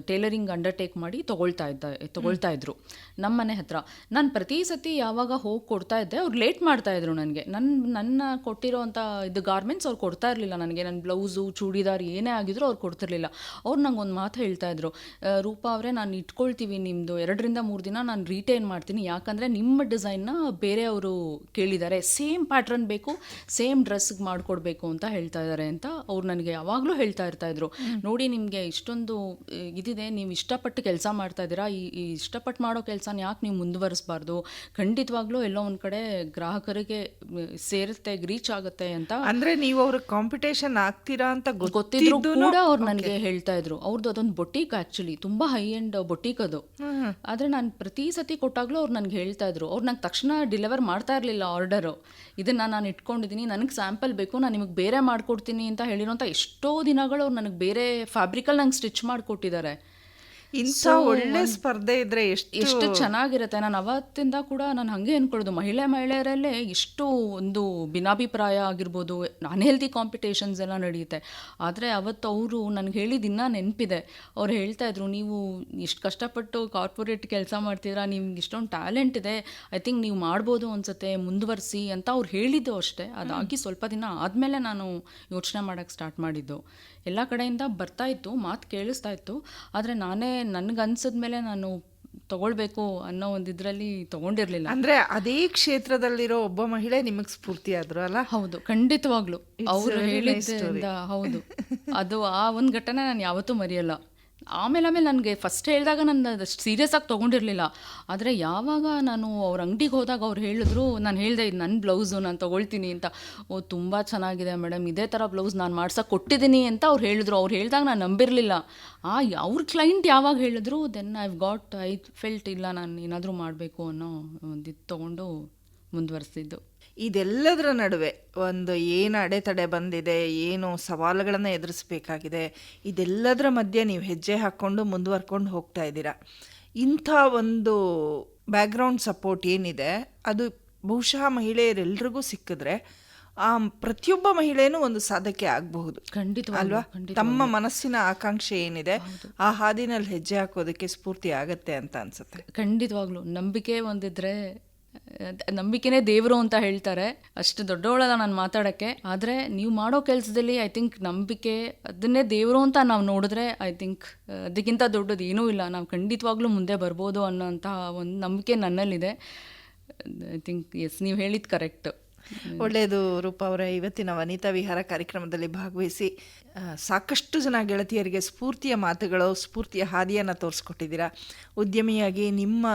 ಟೈಲರಿಂಗ್ ಅಂಡರ್ಟೇಕ್ ಮಾಡಿ ತೊಗೊಳ್ತಾ ಇದ್ದ ತೊಗೊಳ್ತಾ ಇದ್ರು. ನಮ್ಮ ಮನೆ ಹತ್ರ. ನಾನು ಪ್ರತಿ ಸತಿ ಯಾವಾಗ ಹೋಗಿ ಕೊಡ್ತಾ ಇದ್ದೆ ಅವ್ರು ಲೇಟ್ ಮಾಡ್ತಾ ಇದ್ರು ನನಗೆ. ನನ್ನ ನನ್ನ ಕೊಟ್ಟಿರೋಂಥ ಇದು ಗಾರ್ಮೆಂಟ್ಸ್ ಅವ್ರು ಕೊಡ್ತಾ ಇರಲಿಲ್ಲ ನನಗೆ. ನನ್ನ ಬ್ಲೌಸು ಚೂಡಿದಾರ್ ಏನೇ ಆಗಿದ್ರು ಅವ್ರು ಕೊಡ್ತಿರ್ಲಿಲ್ಲ. ಅವ್ರು ನಂಗೆ ಒಂದು ಮಾತು ಹೇಳ್ತಾ ಇದ್ರು. "ಆ, ರೂಪಾ ಅವರೇ ನಾನು ಇಟ್ಕೊಳ್ತೀವಿ ನಿಮ್ಮದು ಎರಡರಿಂದ ಮೂರು ದಿನ ನಾನು ರಿಟೈನ್ ಮಾಡ್ತೀನಿ. ಯಾಕಂದರೆ ನಿಮ್ಮ ಡಿಸೈನ್ನ ಬೇರೆಯವರು ಕೇಳಿದ್ದಾರೆ. ಸೇಮ್ ಪ್ಯಾಟ್ರನ್ ಬೇಕು ಸೇಮ್ ಡ್ರೆಸ್ಗೆ ಮಾಡಿಕೊಡ್ಬೇಕು ಅಂತ ಹೇಳ್ತಾ ಇದ್ದಾರೆ ಅಂತ ಅವ್ರು ನನಗೆ ಯಾವಾಗಲೂ ಹೇಳ್ತಾ ಇರ್ತಾ ಇದ್ರು. ನೋಡಿ ನಿಮಗೆ ಇಷ್ಟೊಂದು ಇದಿದೆ ನೀವು ಇಷ್ಟಪಟ್ಟು ಕೆಲಸ ಮಾಡ್ತಾ ಇದ್ದೀರಾ ಈ ಇಷ್ಟಪಟ್ಟು ಮಾಡೋ ಕೆಲಸನ ಯಾಕೆ ನೀವು ಮುಂದುವರಿಸಬಾರ್ದು? ಖಂಡಿತವಾಗ್ಲೂ ಎಲ್ಲೋ ಒಂದು ಕಡೆ ಗ್ರಾಹಕರಿಗೆ ಸೇರುತ್ತೆ ರೀಚ್ ಆಗುತ್ತೆ ಅಂತ ಅಂದ್ರೆ ನೀವು ಅವ್ರ ಕಾಂಪಿಟೇಷನ್ ಆಗ್ತೀರಾ ಅಂತ ಗೊತ್ತಿದ್ರು ಕೂಡ ಅವ್ರು ನನಗೆ ಹೇಳ್ತಾ ಇದ್ರು. ಅವ್ರದ್ದು ಅದೊಂದು ಬೊಟೀಕ್ ಆ್ಯಕ್ಚುಲಿ ತುಂಬ ಹೈ ಎಂಡ್ ಬೊಟೀಕ್ ಅದು ಆದರೆ ನಾನು ಪ್ರತಿ ಸತಿ ಕೊಟ್ಟಾಗಲೂ ಅವ್ರು ನನಗೆ ಹೇಳ್ತಾ ಇದ್ರು. ಅವ್ರು ನಂಗೆ ತಕ್ಷಣ ಡಿಲಿವರ್ ಮಾಡ್ತಾ ಇರಲಿಲ್ಲ ಆರ್ಡರು ಇದನ್ನು ನಾನು ಇಟ್ಕೊಂಡಿದ್ದೀನಿ ನನಗೆ ಸ್ಯಾಂಪಲ್ ಬೇಕು, ನಾನು ನಿಮಗೆ ಬೇರೆ ಮಾಡಿಕೊಡ್ತೀನಿ ಅಂತ ಹೇಳಿರೋಂಥ ಎಷ್ಟೋ ದಿನಗಳು ಅವ್ರು ನನಗೆ ಬೇರೆ ಫ್ಯಾಬ್ರಿಕಲ್ಲಿ ನಂಗೆ ಸ್ಟಿಚ್ ಮಾಡಿಕೊಟ್ಟಿದ್ದಾರೆ. ಇಂಥ ಒಳ್ಳೆ ಸ್ಪರ್ಧೆ ಇದ್ರೆ ಎಷ್ಟು ಎಷ್ಟು ಚೆನ್ನಾಗಿರುತ್ತೆ. ನಾನು ಅವತ್ತಿಂದ ಕೂಡ ನಾನು ಹಂಗೆ ಅನ್ಕೊಳ್ಳೋದು ಮಹಿಳೆ ಮಹಿಳೆಯರಲ್ಲೇ ಇಷ್ಟು ಒಂದು ಭಿನ್ನಾಭಿಪ್ರಾಯ ಆಗಿರ್ಬೋದು ಅನ್ಹೆಲ್ದಿ ಕಾಂಪಿಟೇಷನ್ಸ್ ಎಲ್ಲ ನಡೆಯುತ್ತೆ ಆದರೆ ಅವತ್ತು ಅವರು ನನಗೆ ಹೇಳಿದ ಇನ್ನೂ ನೆನಪಿದೆ. ಅವ್ರು ಹೇಳ್ತಾ ಇದ್ರು ನೀವು ಇಷ್ಟು ಕಷ್ಟಪಟ್ಟು ಕಾರ್ಪೊರೇಟ್ ಕೆಲಸ ಮಾಡ್ತೀರಾ ನಿಮ್ಗೆ ಇಷ್ಟೊಂದು ಟ್ಯಾಲೆಂಟ್ ಇದೆ ಐ ಥಿಂಕ್ ನೀವು ಮಾಡ್ಬೋದು ಅನ್ಸುತ್ತೆ ಮುಂದುವರಿಸಿ ಅಂತ ಅವ್ರು ಹೇಳಿದ್ದು ಅಷ್ಟೇ. ಅದಾಗಿ ಸ್ವಲ್ಪ ದಿನ ಆದಮೇಲೆ ನಾನು ಯೋಚನೆ ಮಾಡೋಕ್ಕೆ ಸ್ಟಾರ್ಟ್ ಮಾಡಿದ್ದು. ಎಲ್ಲ ಕಡೆಯಿಂದ ಬರ್ತಾ ಇತ್ತು ಮಾತು ಕೇಳಿಸ್ತಾ ಇತ್ತು. ಆದರೆ ನಾನೇ ನನಗೆ ಅನ್ಸಿದ್ಮೇಲೆ ನಾನು ತಗೊಳ್ಬೇಕು ಅನ್ನೋ ಒಂದು ಇದರಲ್ಲಿ ತಗೊಂಡಿರ್ಲಿಲ್ಲ. ಅಂದ್ರೆ ಅದೇ ಕ್ಷೇತ್ರದಲ್ಲಿರೋ ಒಬ್ಬ ಮಹಿಳೆ ನಿಮಗೆ ಸ್ಫೂರ್ತಿ ಆದ್ರು ಅಲ್ಲ? ಹೌದು ಖಂಡಿತವಾಗ್ಲು. ಅವರು ಹೇಳಿದ್ರಿಂದ ಹೌದು. ಅದು ಆ ಒಂದು ಘಟನೆ ನಾನು ಯಾವತ್ತೂ ಮರೆಯಲ್ಲ. ಆಮೇಲೆ ಆಮೇಲೆ ನನಗೆ ಫಸ್ಟ್ ಹೇಳಿದಾಗ ನಾನು ಅದಷ್ಟು ಸೀರಿಯಸ್ ಆಗಿ ತೊಗೊಂಡಿರಲಿಲ್ಲ. ಆದರೆ ಯಾವಾಗ ನಾನು ಅವ್ರ ಅಂಗಡಿಗೆ ಹೋದಾಗ ಅವ್ರು ಹೇಳಿದ್ರು, ನಾನು ಹೇಳಿದೆ ಇದು ನನ್ನ ಬ್ಲೌಸು ನಾನು ತೊಗೊಳ್ತೀನಿ ಅಂತ. ಓ, ತುಂಬ ಚೆನ್ನಾಗಿದೆ ಮೇಡಮ್ ಇದೇ ಥರ ಬ್ಲೌಸ್ ನಾನು ಮಾಡ್ಸೋಕೆ ಕೊಟ್ಟಿದ್ದೀನಿ ಅಂತ ಅವ್ರು ಹೇಳಿದ್ರು. ಅವ್ರು ಹೇಳಿದಾಗ ನಾನು ನಂಬಿರಲಿಲ್ಲ. ಆ, ಅವ್ರ ಕ್ಲೈಂಟ್ ಯಾವಾಗ ಹೇಳಿದ್ರು then I've got I felt ಇಲ್ಲ, ನಾನು ಏನಾದರೂ ಮಾಡಬೇಕು ಅನ್ನೋ ಒಂದು ಇದು ತೊಗೊಂಡು ಮುಂದುವರಿಸಿದ್ದು. ಇದೆಲ್ಲದರ ನಡುವೆ ಒಂದು ಏನು ಅಡೆತಡೆ ಬಂದಿದೆ ಏನು ಸವಾಲುಗಳನ್ನು ಎದುರಿಸಬೇಕಾಗಿದೆ ಇದೆಲ್ಲದರ ಮಧ್ಯೆ ನೀವು ಹೆಜ್ಜೆ ಹಾಕ್ಕೊಂಡು ಮುಂದುವರ್ಕೊಂಡು ಹೋಗ್ತಾ ಇದ್ದೀರಾ. ಇಂಥ ಒಂದು ಬ್ಯಾಕ್ಗ್ರೌಂಡ್ ಸಪೋರ್ಟ್ ಏನಿದೆ ಅದು ಬಹುಶಃ ಮಹಿಳೆಯರೆಲ್ಲರಿಗೂ ಸಿಕ್ಕಿದ್ರೆ ಆ ಪ್ರತಿಯೊಬ್ಬ ಮಹಿಳೆಯೂ ಒಂದು ಸಾಧಕ್ಕೆ ಆಗಬಹುದು. ಖಂಡಿತ ಅಲ್ವಾ. ತಮ್ಮ ಮನಸ್ಸಿನ ಆಕಾಂಕ್ಷೆ ಏನಿದೆ ಆ ಹಾದಿನಲ್ಲಿ ಹೆಜ್ಜೆ ಹಾಕೋದಕ್ಕೆ ಸ್ಫೂರ್ತಿ ಆಗತ್ತೆ ಅಂತ ಅನ್ಸುತ್ತೆ. ಖಂಡಿತವಾಗ್ಲು. ನಂಬಿಕೆ ಒಂದಿದ್ರೆ ನಂಬಿಕೆನೇ ದೇವರು ಅಂತ ಹೇಳ್ತಾರೆ. ಅಷ್ಟು ದೊಡ್ಡವಳಲ್ಲ ನಾನು ಮಾತಾಡೋಕ್ಕೆ. ಆದರೆ ನೀವು ಮಾಡೋ ಕೆಲಸದಲ್ಲಿ ಐ ಥಿಂಕ್ ನಂಬಿಕೆ ಅದನ್ನೇ ದೇವರು ಅಂತ ನಾವು ನೋಡಿದ್ರೆ ಐ ಥಿಂಕ್ ಅದಕ್ಕಿಂತ ದೊಡ್ಡದು ಏನೂ ಇಲ್ಲ. ನಾವು ಖಂಡಿತವಾಗ್ಲೂ ಮುಂದೆ ಬರ್ಬೋದು ಅನ್ನೋಂತಹ ಒಂದು ನಂಬಿಕೆ ನನ್ನಲ್ಲಿದೆ. ಐ ಥಿಂಕ್ ಎಸ್ ನೀವು ಹೇಳಿದ್ದು ಕರೆಕ್ಟ್ ಒಳ್ಳೆಯದು ರೂಪ ಅವರ, ಇವತ್ತಿನ ವನಿತಾ ವಿಹಾರ ಕಾರ್ಯಕ್ರಮದಲ್ಲಿ ಭಾಗವಹಿಸಿ ಸಾಕಷ್ಟು ಜನ ಗೆಳತಿಯರಿಗೆ ಸ್ಫೂರ್ತಿಯ ಮಾತುಗಳು, ಸ್ಫೂರ್ತಿಯ ಹಾದಿಯನ್ನು ತೋರಿಸ್ಕೊಟ್ಟಿದ್ದೀರಾ. ಉದ್ಯಮಿಯಾಗಿ ನಿಮ್ಮ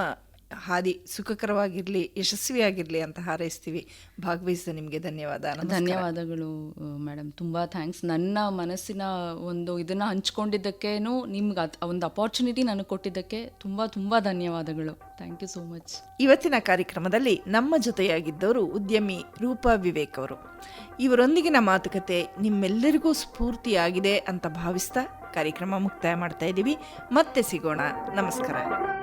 ಹಾದಿ ಸುಖಕರವಾಗಿರಲಿ ಯಶಸ್ವಿಯಾಗಿರಲಿ ಅಂತ ಹಾರೈಸ್ತೀವಿ. ಭಾಗವಹಿಸಿದ ನಿಮಗೆ ಧನ್ಯವಾದ. ಧನ್ಯವಾದಗಳು ಮೇಡಮ್ ತುಂಬ ಥ್ಯಾಂಕ್ಸ್. ನನ್ನ ಮನಸ್ಸಿನ ಒಂದು ಇದನ್ನು ಹಂಚ್ಕೊಂಡಿದ್ದಕ್ಕೇನು ನಿಮ್ಗೆ ಅದು ಒಂದು ಅಪಾರ್ಚುನಿಟಿ ನನಗೆ ಕೊಟ್ಟಿದ್ದಕ್ಕೆ ತುಂಬ ತುಂಬ ಧನ್ಯವಾದಗಳು. ಥ್ಯಾಂಕ್ ಯು ಸೋ ಮಚ್ ಇವತ್ತಿನ ಕಾರ್ಯಕ್ರಮದಲ್ಲಿ ನಮ್ಮ ಜೊತೆಯಾಗಿದ್ದವರು ಉದ್ಯಮಿ ರೂಪಾ ವಿವೇಕ್ ಅವರು. ಇವರೊಂದಿಗಿನ ಮಾತುಕತೆ ನಿಮ್ಮೆಲ್ಲರಿಗೂ ಸ್ಫೂರ್ತಿಯಾಗಿದೆ ಅಂತ ಭಾವಿಸ್ತಾ ಕಾರ್ಯಕ್ರಮ ಮುಕ್ತಾಯ ಮಾಡ್ತಾ ಇದ್ದೀವಿ. ಮತ್ತೆ ಸಿಗೋಣ. ನಮಸ್ಕಾರ.